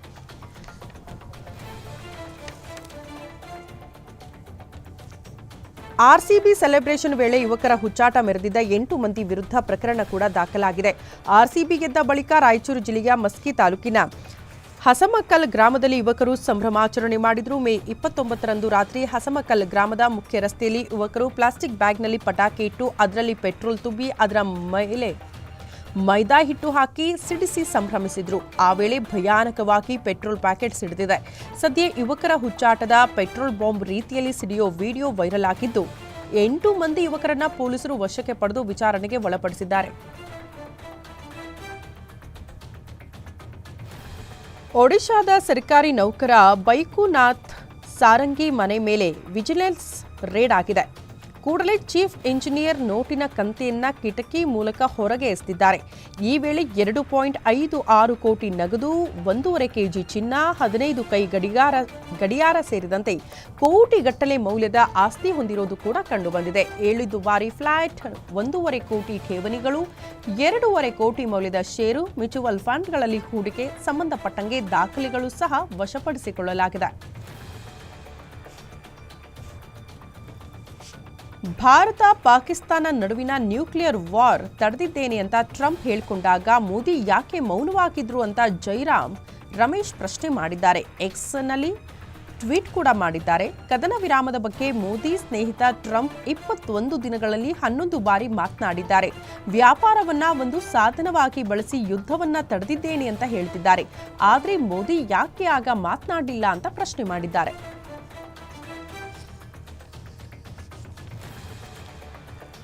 ಆರ್ಸಿಬಿ ಸೆಲೆಬ್ರೇಷನ್ ವೇಳೆ ಯುವಕರ ಹುಚ್ಚಾಟ ಮೆರೆದಿದ್ದ ಎಂಟು ಮಂದಿ ವಿರುದ್ಧ ಪ್ರಕರಣ ಕೂಡ ದಾಖಲಾಗಿದೆ. ಆರ್ಸಿಬಿ ಗೆದ್ದ ಬಳಿಕ ರಾಯಚೂರು ಜಿಲ್ಲೆಯ ಮಸ್ಕಿ ತಾಲೂಕಿನ ಹಸಮಕಲ್ ಗ್ರಾಮದಲ್ಲಿ ಯುವಕರು ಸಂಭ್ರಮಾಚರಣೆ ಮಾಡಿದ್ರು. ಮೇ ಇಪ್ಪತ್ತೊಂಬತ್ತರಂದು ರಾತ್ರಿ ಹಸಮಕಲ್ ಗ್ರಾಮದ ಮುಖ್ಯ ರಸ್ತೆಯಲ್ಲಿ ಯುವಕರು ಪ್ಲಾಸ್ಟಿಕ್ ಬ್ಯಾಗ್ನಲ್ಲಿ ಪಟಾಕಿ ಇಟ್ಟು ಅದರಲ್ಲಿ ಪೆಟ್ರೋಲ್ ತುಂಬಿ ಅದರ ಮೇಲೆ ಮೈದಾ ಹಿಟ್ಟು ಹಾಕಿ ಸಿಡಿಸಿ ಸಂಭ್ರಮಿಸಿದ್ರು. ಆ ವೇಳೆ ಭಯಾನಕವಾಗಿ ಪೆಟ್ರೋಲ್ ಪ್ಯಾಕೆಟ್ ಸಿಡಿದಿದೆ. ಸದ್ಯ ಯುವಕರ ಹುಚ್ಚಾಟದ ಪೆಟ್ರೋಲ್ ಬಾಂಬ್ ರೀತಿಯಲ್ಲಿ ಸಿಡಿಯೋ ವಿಡಿಯೋ ವೈರಲ್ ಆಗಿದ್ದು, ಎಂಟು ಮಂದಿ ಯುವಕರನ್ನ ಪೊಲೀಸರು ವಶಕ್ಕೆ ಪಡೆದು ವಿಚಾರಣೆಗೆ ಒಳಪಡಿಸಿದ್ದಾರೆ. ಒಡಿಶಾದ ಸರ್ಕಾರಿ ನೌಕರ ಬೈಕುನಾಥ್ ಸಾರಂಗಿ ಮನೆ ಮೇಲೆ ವಿಜಿಲೆನ್ಸ್ ರೇಡ್ ಆಗಿದೆ. ಕೂಡಲೇ ಚೀಫ್ ಇಂಜಿನಿಯರ್ ನೋಟಿನ ಕಂತೆಯನ್ನ ಕಿಟಕಿ ಮೂಲಕ ಹೊರಗೆ ಎಸೆದಿದ್ದಾರೆ. ಈ ವೇಳೆ ಎರಡು ಪಾಯಿಂಟ್ ಐದು ಆರು ಕೋಟಿ ನಗದು, ಒಂದೂವರೆ ಕೆಜಿ ಚಿನ್ನ, ಹದಿನೈದು ಕೈ ಗಡಿಗಾರ ಗಡಿಯಾರ ಸೇರಿದಂತೆ ಕೋಟಿಗಟ್ಟಲೆ ಮೌಲ್ಯದ ಆಸ್ತಿ ಹೊಂದಿರೋದು ಕೂಡ ಕಂಡುಬಂದಿದೆ. ಏಳು ದುಬಾರಿ ಫ್ಲಾಟ್, ಒಂದೂವರೆ ಕೋಟಿ ಠೇವಣಿಗಳು, ಎರಡೂವರೆ ಕೋಟಿ ಮೌಲ್ಯದ ಷೇರು, ಮ್ಯೂಚುವಲ್ ಫಂಡ್ಗಳಲ್ಲಿ ಹೂಡಿಕೆ ಸಂಬಂಧಪಟ್ಟಂಗೆ ದಾಖಲೆಗಳು ಸಹ ವಶಪಡಿಸಿಕೊಳ್ಳಲಾಗಿದೆ. ಭಾರತ ಪಾಕಿಸ್ತಾನ ನಡುವಿನ ನ್ಯೂಕ್ಲಿಯರ್ ವಾರ್ ತಡೆದಿದ್ದೇನೆ ಅಂತ ಟ್ರಂಪ್ ಹೇಳಿಕೊಂಡಾಗ ಮೋದಿ ಯಾಕೆ ಮೌನವಾಗಿದ್ರು ಅಂತ ಜೈರಾಮ್ ರಮೇಶ್ ಪ್ರಶ್ನೆ ಮಾಡಿದ್ದಾರೆ. ಎಕ್ಸ್ನಲ್ಲಿ ಟ್ವೀಟ್ ಕೂಡ ಮಾಡಿದ್ದಾರೆ. ಕದನ ವಿರಾಮದ ಬಗ್ಗೆ ಮೋದಿ ಸ್ನೇಹಿತ ಟ್ರಂಪ್ ಇಪ್ಪತ್ತೊಂದು ದಿನಗಳಲ್ಲಿ ಹನ್ನೊಂದು ಬಾರಿ ಮಾತನಾಡಿದ್ದಾರೆ. ವ್ಯಾಪಾರವನ್ನ ಒಂದು ಸಾಧನವಾಗಿ ಬಳಸಿ ಯುದ್ಧವನ್ನ ತಡೆದಿದ್ದೇನೆ ಅಂತ ಹೇಳ್ತಿದ್ದಾರೆ. ಆದ್ರೆ ಮೋದಿ ಯಾಕೆ ಆಗ ಮಾತನಾಡಲಿಲ್ಲ ಅಂತ ಪ್ರಶ್ನೆ ಮಾಡಿದ್ದಾರೆ.「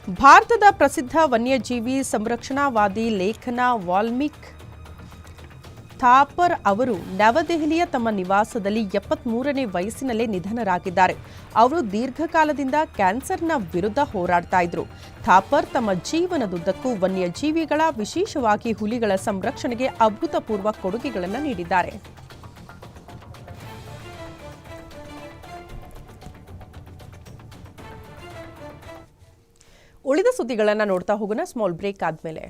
ಭಾರತದ ಪ್ರಸಿದ್ಧ ವನ್ಯಜೀವಿ ಸಂರಕ್ಷಣಾವಾದಿ ಲೇಖನ ವಾಲ್ಮೀಕ್ ಥಾಪರ್ ಅವರು ನವದೆಹಲಿಯ ತಮ್ಮ ನಿವಾಸದಲ್ಲಿ ಎಪ್ಪತ್ಮೂರನೇ ವಯಸ್ಸಿನಲ್ಲೇ ನಿಧನರಾಗಿದ್ದಾರೆ. ಅವರು ದೀರ್ಘಕಾಲದಿಂದ ಕ್ಯಾನ್ಸರ್ನ ವಿರುದ್ಧ ಹೋರಾಡ್ತಾ ಇದ್ರು. ಥಾಪರ್ ತಮ್ಮ ಜೀವನದುದ್ದಕ್ಕೂ ವನ್ಯಜೀವಿಗಳ ವಿಶೇಷವಾಗಿ ಹುಲಿಗಳ ಸಂರಕ್ಷಣೆಗೆ ಅಭೂತಪೂರ್ವ ಕೊಡುಗೆಗಳನ್ನು ನೀಡಿದ್ದಾರೆ. ಉಳಿದ ಸುದ್ದಿಗಳನ್ನು ನೋಡ್ತಾ ಹೋಗೋಣ. ಸ್ಮಾಲ್ ಬ್ರೇಕ್ ಆದ್ಮೇಲೆ.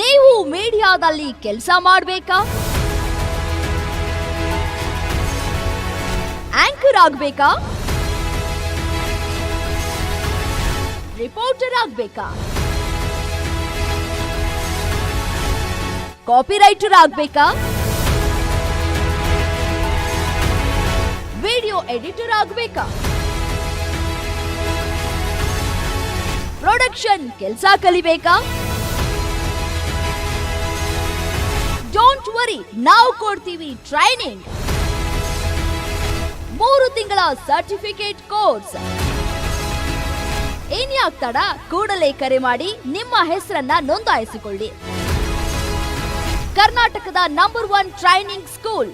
ನೀವು ಮೀಡಿಯಾದಲ್ಲಿ ಕೆಲಸ ಮಾಡಬೇಕಾ? ಆಂಕರ್ ಆಗಬೇಕಾ? ರಿಪೋರ್ಟರ್ ಆಗಬೇಕಾ? ಕಾಪಿರೈಟರ್ ಆಗಬೇಕಾ ಆಗ್ಬೇಕಾ? ವಿಡಿಯೋ ಎಡಿಟರ್ ಆಗ್ಬೇಕಾ? ಪ್ರೊಡಕ್ಷನ್ ಕೆಲಸ ಕಲಿಬೇಕಾ? ಡೋಂಟ್ ವರಿ ನಾವು ಕೊಡ್ತೀವಿ ಟ್ರೈನಿಂಗ್ ಮೂರು ತಿಂಗಳ ಸರ್ಟಿಫಿಕೇಟ್ ಕೋರ್ಸ್ ಇನ್ಯಾಕ್ ತಡ? ಕೂಡಲೇ ಕರೆ ಮಾಡಿ, ನಿಮ್ಮ ಹೆಸರನ್ನ ನೋಂದಾಯಿಸಿಕೊಳ್ಳಿ. ಕರ್ನಾಟಕದ ನಂಬರ್ ಒನ್ ಟ್ರೈನಿಂಗ್ ಸ್ಕೂಲ್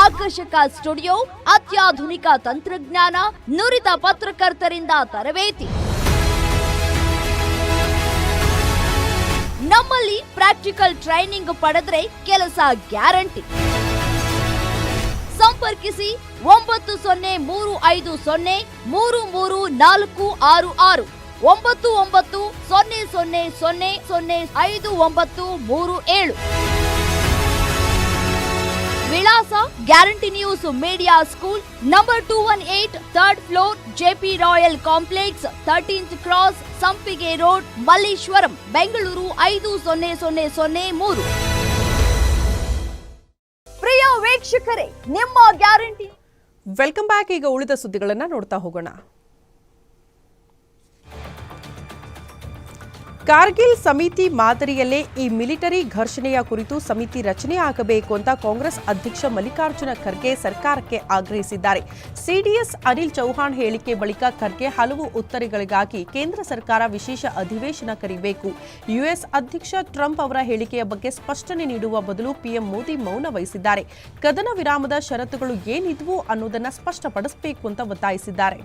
ಆಕರ್ಷಕ ಸ್ಟುಡಿಯೋ, ಅತ್ಯಾಧುನಿಕ ತಂತ್ರಜ್ಞಾನ, ನುರಿತ ಪತ್ರಕರ್ತರಿಂದ ತರಬೇತಿ. ನಮ್ಮಲ್ಲಿ ಪ್ರಾಕ್ಟಿಕಲ್ ಟ್ರೈನಿಂಗ್ ಪಡೆದ್ರೆ ಕೆಲಸ ಗ್ಯಾರಂಟಿ. ಸಂಪರ್ಕಿಸಿ ಒಂಬತ್ತು ಸೊನ್ನೆ ಮೂರು ಐದು ಸೊನ್ನೆ ಮೂರು ಮೂರು ನಾಲ್ಕು ಆರು ಆರು. ಒಂಬತ್ತು ಒಂಬತ್ತು ಸೊನ್ನೆ ಸೊನ್ನೆ ಸೊನ್ನೆ ಸೊನ್ನೆ ಐದು ಒಂಬತ್ತು ಮೂರು ಏಳು. ವಿಳಾಸ guarantee news media school number two one eight third floor JP royal complex thirteenth cross Sampige road Malleshwaram, Bengaluru ಐದು ಸೊನ್ನೆ ಸೊನ್ನೆ ಸೊನ್ನೆ ಮೂರು. ಪ್ರಿಯ ವೀಕ್ಷಕರೇ, ನಿಮ್ಮ ಗ್ಯಾರಂಟಿ ವೆಲ್ಕಮ್ ಬ್ಯಾಕ್ ಈಗ ಉಳಿದ ಸುದ್ದಿಗಳನ್ನು ನೋಡ್ತಾ ಹೋಗೋಣ. ಕಾರ್ಗಿಲ್ ಸಮಿತಿ ಮಾದರಿಯಲ್ಲೇ ಈ ಮಿಲಿಟರಿ ಘರ್ಷಣೆಯ ಕುರಿತು ಸಮಿತಿ ರಚನೆ ಆಗಬೇಕು ಅಂತ ಕಾಂಗ್ರೆಸ್ ಅಧ್ಯಕ್ಷ ಮಲ್ಲಿಕಾರ್ಜುನ ಖರ್ಗೆ ಸರ್ಕಾರಕ್ಕೆ ಆಗ್ರಹಿಸಿದ್ದಾರೆ. ಸಿಡಿಎಸ್ ಅನಿಲ್ ಚೌಹಾಣ್ ಹೇಳಿಕೆ ಬಳಿಕ ಖರ್ಗೆ ಹಲವು ಉತ್ತರಗಳಿಗಾಗಿ ಕೇಂದ್ರ ಸರ್ಕಾರ ವಿಶೇಷ ಅಧಿವೇಶನ ಕರೀಬೇಕು. ಯುಎಸ್ ಅಧ್ಯಕ್ಷ ಟ್ರಂಪ್ ಅವರ ಹೇಳಿಕೆಯ ಬಗ್ಗೆ ಸ್ಪಷ್ಟನೆ ನೀಡುವ ಬದಲು ಪಿಎಂ ಮೋದಿ ಮೌನ ವಹಿಸಿದ್ದಾರೆ. ಕದನ ವಿರಾಮದ ಷರತ್ತುಗಳು ಏನಿದ್ವು ಅನ್ನೋದನ್ನು ಸ್ಪಷ್ಟಪಡಿಸಬೇಕು ಅಂತ ಒತ್ತಾಯಿಸಿದ್ದಾರೆ.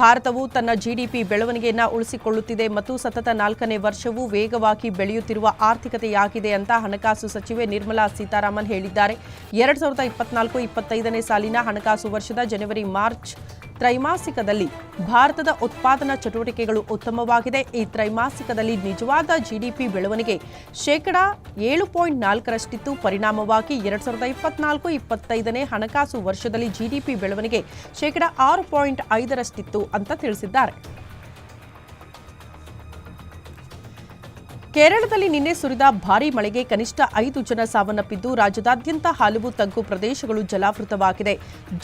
ಭಾರತವು ತನ್ನ ಜಿಡಿಪಿ ಬೆಳವಣಿಗೆಯನ್ನು ಉಳಿಸಿಕೊಳ್ಳುತ್ತಿದೆ ಮತ್ತು ಸತತ ನಾಲ್ಕನೇ ವರ್ಷವೂ ವೇಗವಾಗಿ ಬೆಳೆಯುತ್ತಿರುವ ಆರ್ಥಿಕತೆಯಾಗಿದೆ ಅಂತ ಹಣಕಾಸು ಸಚಿವೆ ನಿರ್ಮಲಾ ಸೀತಾರಾಮನ್ ಹೇಳಿದ್ದಾರೆ. ಎರಡ್ ಸಾವಿರದ ಇಪ್ಪತ್ನಾಲ್ಕು, ಇಪ್ಪತ್ತೈದನೇ ಸಾಲಿನ ಹಣಕಾಸು ವರ್ಷದ ಜನವರಿ, ಮಾರ್ಚ್ ತ್ರೈಮಾಸಿಕದಲ್ಲಿ ಭಾರತದ ಉತ್ಪಾದನಾ ಚಟುವಟಿಕೆಗಳು ಉತ್ತಮವಾಗಿದೆ. ಈ ತ್ರೈಮಾಸಿಕದಲ್ಲಿ ನಿಜವಾದ ಜಿಡಿಪಿ ಬೆಳವಣಿಗೆ ಶೇಕಡಾ ಏಳು ಪಾಯಿಂಟ್ ನಾಲ್ಕರಷ್ಟಿತ್ತು. ಪರಿಣಾಮವಾಗಿ ಎರಡ್ ಸಾವಿರದ ಇಪ್ಪತ್ನಾಲ್ಕು ಇಪ್ಪತ್ತೈದನೇ ಹಣಕಾಸು ವರ್ಷದಲ್ಲಿ ಜಿಡಿಪಿ ಬೆಳವಣಿಗೆ ಶೇಕಡಾ ಆರು ಪಾಯಿಂಟ್ ಐದರಷ್ಟಿತ್ತು ಅಂತ ತಿಳಿಸಿದ್ದಾರೆ. ಕೇರಳದಲ್ಲಿ ನಿನ್ನೆ ಸುರಿದ ಭಾರೀ ಮಳೆಗೆ ಕನಿಷ್ಠ ಐದು ಜನ ಸಾವನ್ನಪ್ಪಿದ್ದು, ರಾಜ್ಯದಾದ್ಯಂತ ಹಲವು ತಗ್ಗು ಪ್ರದೇಶಗಳು ಜಲಾವೃತವಾಗಿದೆ.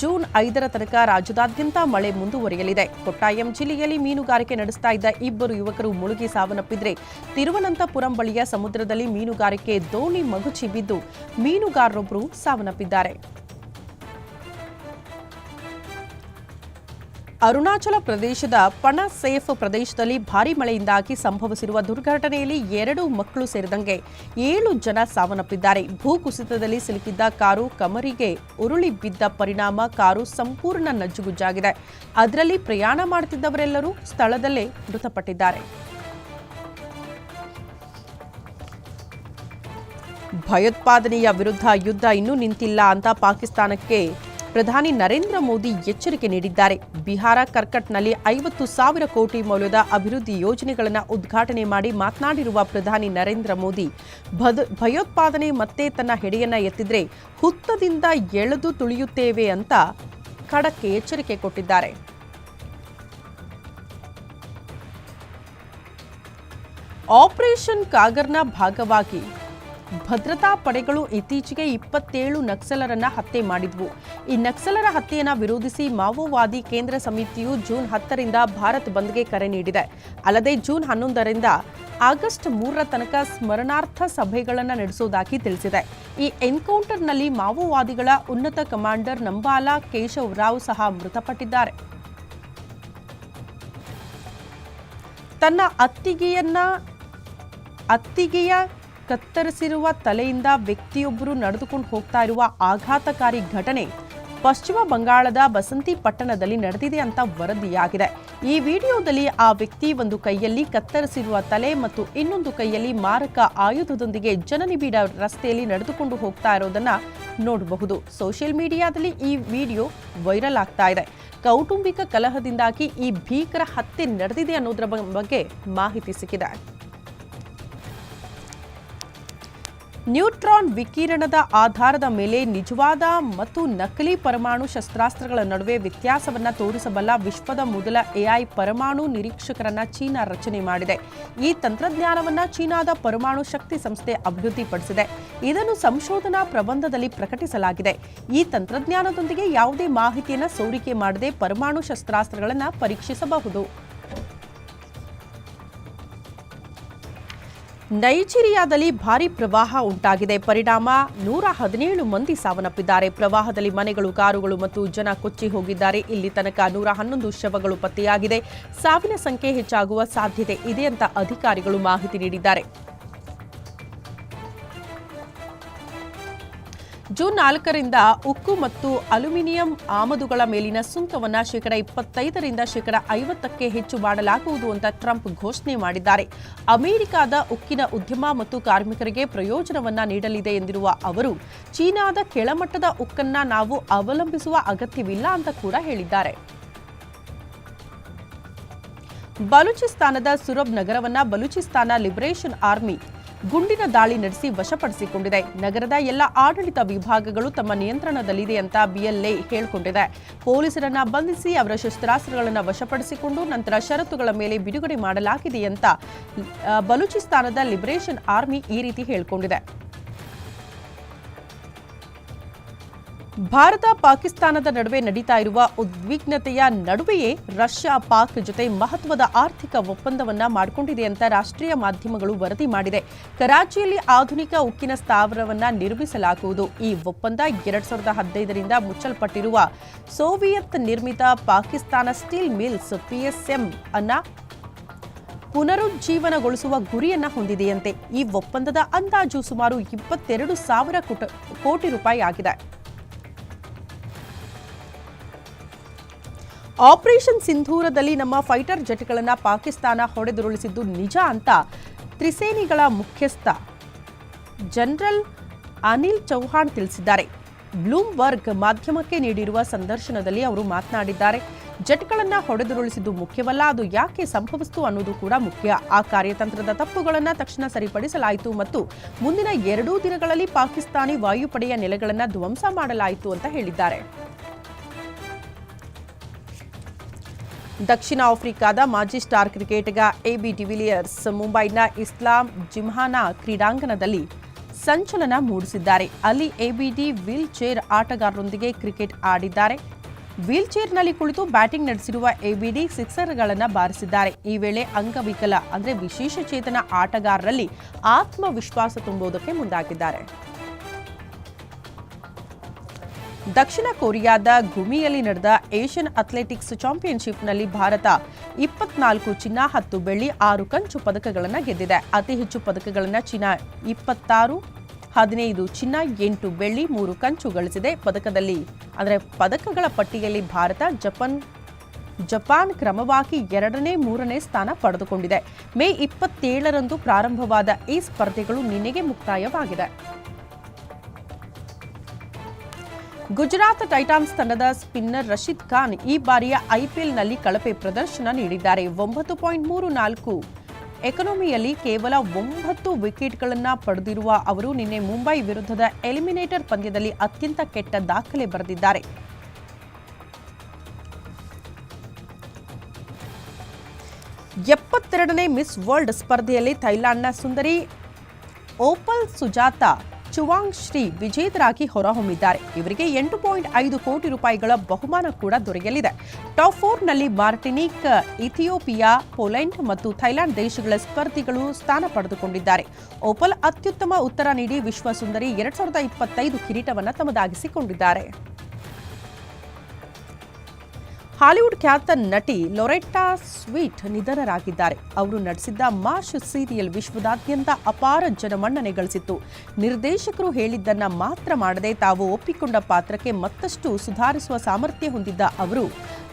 ಜೂನ್ ಐದರ ತನಕ ರಾಜ್ಯದಾದ್ಯಂತ ಮಳೆ ಮುಂದುವರಿಯಲಿದೆ. ಕೊಟ್ಟಾಯಂ ಜಿಲ್ಲೆಯಲ್ಲಿ ಮೀನುಗಾರಿಕೆ ನಡೆಸ್ತಾ ಇದ್ದ ಇಬ್ಬರು ಯುವಕರು ಮುಳುಗಿ ಸಾವನ್ನಪ್ಪಿದ್ರೆ, ತಿರುವನಂತಪುರಂ ಬಳಿಯ ಸಮುದ್ರದಲ್ಲಿ ಮೀನುಗಾರಿಕೆ ದೋಣಿ ಮಗುಚಿ ಬಿದ್ದು ಮೀನುಗಾರರೊಬ್ಬರು ಸಾವನ್ನಪ್ಪಿದ್ದಾರೆ. ಅರುಣಾಚಲ ಪ್ರದೇಶದ ಪಣಸೇಫ್ ಪ್ರದೇಶದಲ್ಲಿ ಭಾರಿ ಮಳೆಯಿಂದಾಗಿ ಸಂಭವಿಸಿರುವ ದುರ್ಘಟನೆಯಲ್ಲಿ ಎರಡು ಮಕ್ಕಳು ಸೇರಿದಂತೆ ಏಳು ಜನ ಸಾವನ್ನಪ್ಪಿದ್ದಾರೆ. ಭೂಕುಸಿತದಲ್ಲಿ ಸಿಲುಕಿದ್ದ ಕಾರು ಕಮರಿಗೆ ಉರುಳಿ ಬಿದ್ದ ಪರಿಣಾಮ ಕಾರು ಸಂಪೂರ್ಣ ನಜ್ಜುಗುಜ್ಜಾಗಿದೆ. ಅದರಲ್ಲಿ ಪ್ರಯಾಣ ಮಾಡುತ್ತಿದ್ದವರೆಲ್ಲರೂ ಸ್ಥಳದಲ್ಲೇ ಮೃತಪಟ್ಟಿದ್ದಾರೆ. ಭಯೋತ್ಪಾದನೆಯ ವಿರುದ್ಧ ಯುದ್ಧ ಇನ್ನೂ ನಿಂತಿಲ್ಲ ಅಂತ ಪಾಕಿಸ್ತಾನಕ್ಕೆ ಪ್ರಧಾನಿ ನರೇಂದ್ರ ಮೋದಿ ಎಚ್ಚರಿಕೆ ನೀಡಿದ್ದಾರೆ. ಬಿಹಾರ ಕರ್ಕಟ್ನಲ್ಲಿ ಐವತ್ತು ಸಾವಿರ ಕೋಟಿ ಮೌಲ್ಯದ ಅಭಿವೃದ್ಧಿ ಯೋಜನೆಗಳನ್ನು ಉದ್ಘಾಟನೆ ಮಾಡಿ ಮಾತನಾಡಿರುವ ಪ್ರಧಾನಿ ನರೇಂದ್ರ ಮೋದಿ ಭಯೋತ್ಪಾದನೆ ಮತ್ತೆ ತನ್ನ ಹೆಡೆಯನ್ನ ಎತ್ತಿದ್ರೆ ಹುತ್ತದಿಂದ ಎಳೆದು ತುಳಿಯುತ್ತೇವೆ ಅಂತ ಖಡಕ್ಕೆ ಎಚ್ಚರಿಕೆ ಕೊಟ್ಟಿದ್ದಾರೆ. ಆಪರೇಷನ್ ಕಾಗರ್ನ ಭಾಗವಾಗಿ ಭದ್ರತಾ ಪಡೆಗಳು ಇತ್ತೀಚೆಗೆ ಇಪ್ಪತ್ತೇಳು ನಕ್ಸಲರನ್ನ ಹತ್ಯೆ ಮಾಡಿದ್ವು. ಈ ನಕ್ಸಲರ ಹತ್ಯೆಯನ್ನು ವಿರೋಧಿಸಿ ಮಾವೋವಾದಿ ಕೇಂದ್ರ ಸಮಿತಿಯು ಜೂನ್ ಹತ್ತರಿಂದ ಭಾರತ್ ಬಂದ್ಗೆ ಕರೆ ನೀಡಿದೆ. ಅಲ್ಲದೆ ಜೂನ್ ಹನ್ನೊಂದರಿಂದ ಆಗಸ್ಟ್ ಮೂರರ ತನಕ ಸ್ಮರಣಾರ್ಥ ಸಭೆಗಳನ್ನು ನಡೆಸುವುದಾಗಿ ತಿಳಿಸಿದೆ. ಈ ಎನ್ಕೌಂಟರ್ನಲ್ಲಿ ಮಾವೋವಾದಿಗಳ ಉನ್ನತ ಕಮಾಂಡರ್ ನಂಬಾಲ ಕೇಶವ್ ರಾವ್ ಸಹ ಮೃತಪಟ್ಟಿದ್ದಾರೆ. ತನ್ನ ಅತ್ತಿಗೆಯನ್ನ, ಅತ್ತಿಗೆಯ ಕತ್ತರಿಸಿರುವ ತಲೆಯಿಂದ ವ್ಯಕ್ತಿಯೊಬ್ಬರು ನಡೆದುಕೊಂಡು ಹೋಗ್ತಾ ಇರುವ ಆಘಾತಕಾರಿ ಘಟನೆ ಪಶ್ಚಿಮ ಬಂಗಾಳದ ಬಸಂತಿ ಪಟ್ಟಣದಲ್ಲಿ ನಡೆದಿದೆ ಅಂತ ವರದಿಯಾಗಿದೆ. ಈ ವಿಡಿಯೋದಲ್ಲಿ ಆ ವ್ಯಕ್ತಿ ಒಂದು ಕೈಯಲ್ಲಿ ಕತ್ತರಿಸಿರುವ ತಲೆ ಮತ್ತು ಇನ್ನೊಂದು ಕೈಯಲ್ಲಿ ಮಾರಕ ಆಯುಧದೊಂದಿಗೆ ಜನನಿಬಿಡ ರಸ್ತೆಯಲ್ಲಿ ನಡೆದುಕೊಂಡು ಹೋಗ್ತಾ ಇರೋದನ್ನ ನೋಡಬಹುದು. ಸೋಷಿಯಲ್ ಮೀಡಿಯಾದಲ್ಲಿ ಈ ವಿಡಿಯೋ ವೈರಲ್ ಆಗ್ತಾ ಇದೆ. ಕೌಟುಂಬಿಕ ಕಲಹದಿಂದಾಗಿ ಈ ಭೀಕರ ಹತ್ಯೆ ನಡೆದಿದೆ ಅನ್ನೋದರ ಬಗ್ಗೆ ಮಾಹಿತಿ ಸಿಕ್ಕಿದೆ. ನ್ಯೂಟ್ರಾನ್ ವಿಕಿರಣದ ಆಧಾರದ ಮೇಲೆ ನಿಜವಾದ ಮತ್ತು ನಕಲಿ ಪರಮಾಣು ಶಸ್ತ್ರಾಸ್ತ್ರಗಳ ನಡುವೆ ವ್ಯತ್ಯಾಸವನ್ನು ತೋರಿಸಬಲ್ಲ ವಿಶ್ವದ ಮೊದಲ ಎಐ ಪರಮಾಣು ನಿರೀಕ್ಷಕರನ್ನ ಚೀನಾ ರಚನೆ ಮಾಡಿದೆ. ಈ ತಂತ್ರಜ್ಞಾನವನ್ನ ಚೀನಾದ ಪರಮಾಣು ಶಕ್ತಿ ಸಂಸ್ಥೆ ಅಭಿವೃದ್ಧಿಪಡಿಸಿದೆ. ಇದನ್ನು ಸಂಶೋಧನಾ ಪ್ರಬಂಧದಲ್ಲಿ ಪ್ರಕಟಿಸಲಾಗಿದೆ. ಈ ತಂತ್ರಜ್ಞಾನದೊಂದಿಗೆ ಯಾವುದೇ ಮಾಹಿತಿಯನ್ನು ಸೋರಿಕೆ ಮಾಡದೆ ಪರಮಾಣು ಶಸ್ತ್ರಾಸ್ತ್ರಗಳನ್ನು ಪರೀಕ್ಷಿಸಬಹುದು. ನೈಜೀರಿಯಾದಲ್ಲಿ ಭಾರಿ ಪ್ರವಾಹ ಉಂಟಾಗಿದೆ. ಪರಿಣಾಮ ನೂರ ಹದಿನೇಳು ಮಂದಿ ಸಾವನ್ನಪ್ಪಿದ್ದಾರೆ. ಪ್ರವಾಹದಲ್ಲಿ ಮನೆಗಳು, ಕಾರುಗಳು ಮತ್ತು ಜನ ಕೊಚ್ಚಿ ಹೋಗಿದ್ದಾರೆ. ಇಲ್ಲಿ ತನಕ ನೂರ ಹನ್ನೊಂದು ಶವಗಳು ಪತ್ತೆಯಾಗಿದೆ. ಸಾವಿನ ಸಂಖ್ಯೆ ಹೆಚ್ಚಾಗುವ ಸಾಧ್ಯತೆ ಇದೆ ಅಂತ ಅಧಿಕಾರಿಗಳು ಮಾಹಿತಿ ನೀಡಿದ್ದಾರೆ. ಜೂನ್ ನಾಲ್ಕರಿಂದ ಉಕ್ಕು ಮತ್ತು ಅಲ್ಯೂಮಿನಿಯಂ ಆಮದುಗಳ ಮೇಲಿನ ಸುಂಕವನ್ನು ಶೇಕಡ ಇಪ್ಪತ್ತೈದರಿಂದ ಶೇಕಡ ಐವತ್ತಕ್ಕೆ ಹೆಚ್ಚು ಮಾಡಲಾಗುವುದು ಅಂತ ಟ್ರಂಪ್ ಘೋಷಣೆ ಮಾಡಿದ್ದಾರೆ. ಅಮೆರಿಕಾದ ಉಕ್ಕಿನ ಉದ್ಯಮ ಮತ್ತು ಕಾರ್ಮಿಕರಿಗೆ ಪ್ರಯೋಜನವನ್ನ ನೀಡಲಿದೆ ಎಂದಿರುವ ಅವರು, ಚೀನಾದ ಕೆಳಮಟ್ಟದ ಉಕ್ಕನ್ನ ನಾವು ಅವಲಂಬಿಸುವ ಅಗತ್ಯವಿಲ್ಲ ಅಂತ ಕೂಡ ಹೇಳಿದ್ದಾರೆ. ಬಲೂಚಿಸ್ತಾನದ ಸುರಬ್ ನಗರವನ್ನ ಬಲೂಚಿಸ್ತಾನ ಲಿಬರೇಷನ್ ಆರ್ಮಿ ಗುಂಡಿನ ದಾಳಿ ನಡೆಸಿ ವಶಪಡಿಸಿಕೊಂಡಿದೆ. ನಗರದ ಎಲ್ಲ ಆಡಳಿತ ವಿಭಾಗಗಳು ತಮ್ಮ ನಿಯಂತ್ರಣದಲ್ಲಿದೆ ಅಂತ ಬಿಎಲ್ಎ ಹೇಳಿಕೊಂಡಿದೆ. ಪೊಲೀಸರನ್ನ ಬಂಧಿಸಿ ಅವರ ಶಸ್ತ್ರಾಸ್ತ್ರಗಳನ್ನು ವಶಪಡಿಸಿಕೊಂಡು ನಂತರ ಷರತ್ತುಗಳ ಮೇಲೆ ಬಿಡುಗಡೆ ಮಾಡಲಾಗಿದೆ ಅಂತ ಬಲೂಚಿಸ್ತಾನದ ಲಿಬರೇಷನ್ ಆರ್ಮಿ ಈ ರೀತಿ ಹೇಳಿಕೊಂಡಿದೆ. ಭಾರತ ಪಾಕಿಸ್ತಾನದ ನಡುವೆ ನಡೀತಾ ಇರುವ ಉದ್ವಿಗ್ನತೆಯ ನಡುವೆಯೇ ರಷ್ಯಾ ಪಾಕ್ ಜೊತೆ ಮಹತ್ವದ ಆರ್ಥಿಕ ಒಪ್ಪಂದವನ್ನ ಮಾಡಿಕೊಂಡಿದೆ ಅಂತ ರಾಷ್ಟ್ರೀಯ ಮಾಧ್ಯಮಗಳು ವರದಿ ಮಾಡಿದೆ. ಕರಾಚಿಯಲ್ಲಿ ಆಧುನಿಕ ಉಕ್ಕಿನ ಸ್ಥಾವರವನ್ನ ನಿರ್ಮಿಸಲಾಗುವುದು. ಈ ಒಪ್ಪಂದ ಎರಡ್ ಸಾವಿರದ ಹದಿನೈದರಿಂದ ಮುಚ್ಚಲ್ಪಟ್ಟಿರುವ ಸೋವಿಯತ್ ನಿರ್ಮಿತ ಪಾಕಿಸ್ತಾನ ಸ್ಟೀಲ್ ಮಿಲ್ಸ್ ಪಿಎಸ್ಎಂ ಅನ್ನ ಪುನರುಜ್ಜೀವನಗೊಳಿಸುವ ಗುರಿಯನ್ನ ಹೊಂದಿದೆಯಂತೆ. ಈ ಒಪ್ಪಂದದ ಅಂದಾಜು ಸುಮಾರು ಇಪ್ಪತ್ತೆರಡು ಸಾವಿರ ಕೋಟ- ರೂಪಾಯಿ ಆಗಿದೆ. ಆಪರೇಷನ್ ಸಿಂಧೂರದಲ್ಲಿ ನಮ್ಮ ಫೈಟರ್ ಜೆಟ್ಗಳನ್ನು ಪಾಕಿಸ್ತಾನ ಹೊಡೆದುರುಳಿಸಿದ್ದು ನಿಜ ಅಂತ ತ್ರಿಸೇನಿಗಳ ಮುಖ್ಯಸ್ಥ ಜನರಲ್ ಅನಿಲ್ ಚೌಹಾಣ್ ತಿಳಿಸಿದ್ದಾರೆ. ಬ್ಲೂಮ್ಬರ್ಗ್ ಮಾಧ್ಯಮಕ್ಕೆ ನೀಡಿರುವ ಸಂದರ್ಶನದಲ್ಲಿ ಅವರು ಮಾತನಾಡಿದ್ದಾರೆ, ಜೆಟ್ಗಳನ್ನು ಹೊಡೆದುರುಳಿಸಿದ್ದು ಮುಖ್ಯವಲ್ಲ, ಅದು ಯಾಕೆ ಸಂಭವಿಸಿತು ಅನ್ನೋದು ಕೂಡ ಮುಖ್ಯ. ಆ ಕಾರ್ಯತಂತ್ರದ ತಪ್ಪುಗಳನ್ನು ತಕ್ಷಣ ಸರಿಪಡಿಸಲಾಯಿತು ಮತ್ತು ಮುಂದಿನ ಎರಡೂ ದಿನಗಳಲ್ಲಿ ಪಾಕಿಸ್ತಾನಿ ವಾಯುಪಡೆಯ ನೆಲೆಗಳನ್ನು ಧ್ವಂಸ ಮಾಡಲಾಯಿತು ಅಂತ ಹೇಳಿದ್ದಾರೆ. ದಕ್ಷಿಣ ಆಫ್ರಿಕಾದ ಮಾಜಿ ಸ್ಟಾರ್ ಕ್ರಿಕೆಟಿಗ ಎಬಿ ಡಿವಿಲಿಯರ್ಸ್ ಮುಂಬೈನ ಇಸ್ಲಾಂ ಜಿಮ್ಹಾನಾ ಕ್ರೀಡಾಂಗಣದಲ್ಲಿ ಸಂಚಲನ ಮೂಡಿಸಿದ್ದಾರೆ. ಅಲ್ಲಿ ಎಬಿಡಿ ವೀಲ್ ಚೇರ್ ಆಟಗಾರರೊಂದಿಗೆ ಕ್ರಿಕೆಟ್ ಆಡಿದ್ದಾರೆ. ವೀಲ್ ಚೇರ್ನಲ್ಲಿ ಕುಳಿತು ಬ್ಯಾಟಿಂಗ್ ನಡೆಸಿರುವ ಎಬಿಡಿ ಸಿಕ್ಸರ್ಗಳನ್ನು ಬಾರಿಸಿದ್ದಾರೆ. ಈ ವೇಳೆ ಅಂಗವಿಕಲ ಅಂದರೆ ವಿಶೇಷ ಚೇತನ ಆಟಗಾರರಲ್ಲಿ ಆತ್ಮವಿಶ್ವಾಸ ತುಂಬುವುದಕ್ಕೆ ಮುಂದಾಗಿದ್ದಾರೆ. ದಕ್ಷಿಣ ಕೊರಿಯಾದ ಗುಮಿಯಲ್ಲಿ ನಡೆದ ಏಷ್ಯನ್ ಅಥ್ಲೆಟಿಕ್ಸ್ ಚಾಂಪಿಯನ್ಶಿಪ್ನಲ್ಲಿ ಭಾರತ ಇಪ್ಪತ್ನಾಲ್ಕು ಚಿನ್ನ, ಹತ್ತು ಬೆಳ್ಳಿ, ಆರು ಕಂಚು ಪದಕಗಳನ್ನು ಗೆದ್ದಿದೆ. ಅತಿ ಹೆಚ್ಚು ಪದಕಗಳನ್ನು ಚೀನಾ ಇಪ್ಪತ್ತಾರು, ಹದಿನೈದು ಚಿನ್ನ, ಎಂಟು ಬೆಳ್ಳಿ, ಮೂರು ಕಂಚು ಗಳಿಸಿದೆ. ಪದಕದಲ್ಲಿ ಅಂದರೆ ಪದಕಗಳ ಪಟ್ಟಿಯಲ್ಲಿ ಭಾರತ ಜಪಾನ್ ಜಪಾನ್ ಕ್ರಮವಾಗಿ ಎರಡನೇ, ಮೂರನೇ ಸ್ಥಾನ ಪಡೆದುಕೊಂಡಿದೆ. ಮೇ ಇಪ್ಪತ್ತೇಳರಂದು ಪ್ರಾರಂಭವಾದ ಈ ಸ್ಪರ್ಧೆಗಳು ನಿನ್ನೆಗೆ ಮುಕ್ತಾಯವಾಗಿದೆ. ಗುಜರಾತ್ ಟೈಟಾನ್ಸ್ ತಂಡದ ಸ್ಪಿನ್ನರ್ ರಶೀದ್ ಖಾನ್ ಈ ಬಾರಿಯ ಐಪಿಎಲ್ನಲ್ಲಿ ಕಳಪೆ ಪ್ರದರ್ಶನ ನೀಡಿದ್ದಾರೆ. ಒಂಬತ್ತು ಪಾಯಿಂಟ್ ಮೂರು ನಾಲ್ಕು ಎಕನಾಮಿಯಲ್ಲಿ ಕೇವಲ ಒಂಬತ್ತು ವಿಕೆಟ್ಗಳನ್ನು ಪಡೆದಿರುವ ಅವರು ನಿನ್ನೆ ಮುಂಬೈ ವಿರುದ್ಧದ ಎಲಿಮಿನೇಟರ್ ಪಂದ್ಯದಲ್ಲಿ ಅತ್ಯಂತ ಕೆಟ್ಟ ದಾಖಲೆ ಬರೆದಿದ್ದಾರೆ. ಎಪ್ಪತ್ತೆರಡನೇ ಮಿಸ್ ವರ್ಲ್ಡ್ ಸ್ಪರ್ಧೆಯಲ್ಲಿ ಥೈಲ್ಯಾಂಡ್ನ ಸುಂದರಿ ಓಪಲ್ ಸುಜಾತ ಚುವಾಂಗ್ ಶ್ರೀ ವಿಜೇತರಾಗಿ ಹೊರಹೊಮ್ಮಿದ್ದಾರೆ. ಇವರಿಗೆ ಎಂಟು ಪಾಯಿಂಟ್ ಐದು ಕೋಟಿ ರೂಪಾಯಿಗಳ ಬಹುಮಾನ ಕೂಡ ದೊರೆಯಲಿದೆ. ಟಾಪ್ ಫೋರ್ನಲ್ಲಿ ಮಾರ್ಟಿನಿಕ್, ಇಥಿಯೋಪಿಯಾ, ಪೋಲೆಂಡ್ ಮತ್ತು ಥೈಲ್ಯಾಂಡ್ ದೇಶಗಳ ಸ್ಪರ್ಧಿಗಳು ಸ್ಥಾನ ಪಡೆದುಕೊಂಡಿದ್ದಾರೆ. ಓಪಲ್ ಅತ್ಯುತ್ತಮ ಉತ್ತರ ನೀಡಿ ವಿಶ್ವ ಸುಂದರಿ ಎರಡ್ ಸಾವಿರದ ಇಪ್ಪತ್ತೈದು ಕಿರೀಟವನ್ನು ತಮ್ಮದಾಗಿಸಿಕೊಂಡಿದ್ದಾರೆ ಹಾಲಿವುಡ್ ಖ್ಯಾತ ನಟಿ ಲೊರೆಟ್ಟಾ ಸ್ವೀಟ್ ನಿಧನರಾಗಿದ್ದಾರೆ. ಅವರು ನಡೆಸಿದ್ದ ಮಾಶ್ ಸೀರಿಯಲ್ ವಿಶ್ವದಾದ್ಯಂತ ಅಪಾರ ಜನಮನ್ನಣೆ ಗಳಿಸಿತ್ತು ನಿರ್ದೇಶಕರು ಹೇಳಿದ್ದನ್ನ ಮಾತ್ರ ಮಾಡದೆ ತಾವು ಒಪ್ಪಿಕೊಂಡ ಪಾತ್ರಕ್ಕೆ ಮತ್ತಷ್ಟು ಸುಧಾರಿಸುವ ಸಾಮರ್ಥ್ಯ ಹೊಂದಿದ್ದ ಅವರು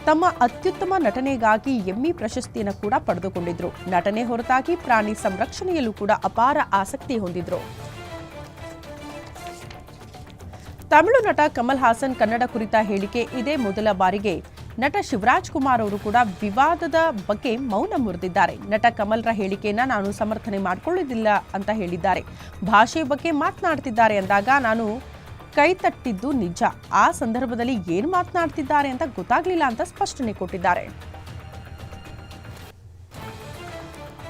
ತಮ್ಮ ಅತ್ಯುತ್ತಮ ನಟನೆಗಾಗಿ ಎಮ್ಮಿ ಪ್ರಶಸ್ತಿಯನ್ನು ಕೂಡ ಪಡೆದುಕೊಂಡಿದ್ರು. ನಟನೆ ಹೊರತಾಗಿ ಪ್ರಾಣಿ ಸಂರಕ್ಷಣೆಯಲ್ಲೂ ಕೂಡ ಅಪಾರ ಆಸಕ್ತಿ ಹೊಂದಿದ್ರು. ತಮಿಳು ನಟ ಕಮಲ್ ಹಾಸನ್ ಕನ್ನಡ ಕುರಿತ ಹೇಳಿಕೆ ಇದೇ ಮೊದಲ ಬಾರಿಗೆ. ನಟ ಶಿವರಾಜ್ ಕುಮಾರ್ ಅವರು ಕೂಡ ವಿವಾದದ ಬಗ್ಗೆ ಮೌನ ಮುರಿದಿದ್ದಾರೆ. ನಟ ಕಮಲ್ರ ಹೇಳಿಕೆಯನ್ನ ನಾನು ಸಮರ್ಥನೆ ಮಾಡಿಕೊಳ್ಳುವುದಿಲ್ಲ ಅಂತ ಹೇಳಿದ್ದಾರೆ. ಭಾಷೆ ಬಗ್ಗೆ ಮಾತನಾಡ್ತಿದ್ದಾರೆ ಅಂದಾಗ ನಾನು ಕೈ ತಟ್ಟಿದ್ದು ನಿಜ. ಆ ಸಂದರ್ಭದಲ್ಲಿ ಏನು ಮಾತನಾಡ್ತಿದ್ದಾರೆ ಅಂತ ಗೊತ್ತಾಗ್ಲಿಲ್ಲ ಅಂತ ಸ್ಪಷ್ಟನೆ ಕೊಟ್ಟಿದ್ದಾರೆ.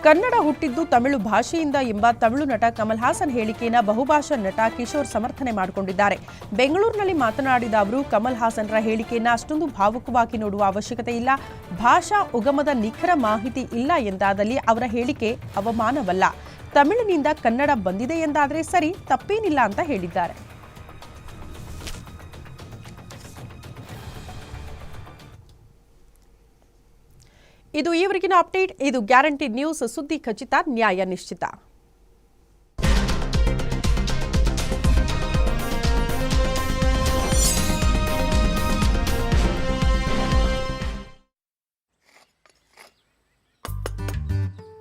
ಕನ್ನಡ ಹುಟ್ಟಿದ್ದು ತಮಿಳು ಭಾಷೆಯಿಂದ ಎಂಬ ತಮಿಳು ನಟ ಕಮಲ್ ಹಾಸನ್ ಹೇಳಿಕೆಯನ್ನ ಬಹುಭಾಷಾ ನಟ ಕಿಶೋರ್ ಸಮರ್ಥನೆ ಮಾಡಿಕೊಂಡಿದ್ದಾರೆ. ಬೆಂಗಳೂರಿನಲ್ಲಿ ಮಾತನಾಡಿದ ಅವರು, ಕಮಲ್ ಹಾಸನ್ರ ಹೇಳಿಕೆಯನ್ನ ಅಷ್ಟೊಂದು ಭಾವುಕವಾಗಿ ನೋಡುವ ಅವಶ್ಯಕತೆ ಇಲ್ಲ. ಭಾಷಾ ಉಗಮದ ನಿಖರ ಮಾಹಿತಿ ಇಲ್ಲ ಎಂದಾದಲ್ಲಿ ಅವರ ಹೇಳಿಕೆ ಅವಮಾನವಲ್ಲ. ತಮಿಳಿನಿಂದ ಕನ್ನಡ ಬಂದಿದೆ ಎಂದಾದರೆ ಸರಿ, ತಪ್ಪೇನಿಲ್ಲ ಅಂತ ಹೇಳಿದ್ದಾರೆ. ಇದು ಈವರೆಗಿನ ಅಪ್ಡೇಟ್. ಇದು ಗ್ಯಾರಂಟಿ ನ್ಯೂಸ್. ಸುದ್ದಿ ಖಚಿತ ನ್ಯಾಯ ನಿಶ್ಚಿತ.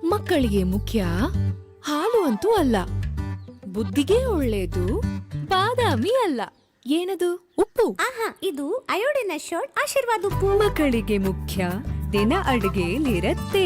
ಮಕ್ಕಳಿಗೆ ಮುಖ್ಯ ಹಾಲು ಅಂತೂ ಅಲ್ಲ. ಬುದ್ಧಿಗೆ ಒಳ್ಳೇದು ಬಾದಾಮಿ ಅಲ್ಲ. ಏನದು? ಉಪ್ಪು. ಆಹಾ ಇದು ಅಯೋಡಿನ ಶರ್ಟ್ ಆಶೀರ್ವಾದ ಉಪ್ಪು. ಮಕ್ಕಳಿಗೆ ಮುಖ್ಯ ದಿನ ಅಡುಗೆಯಲ್ಲಿರತ್ತೆ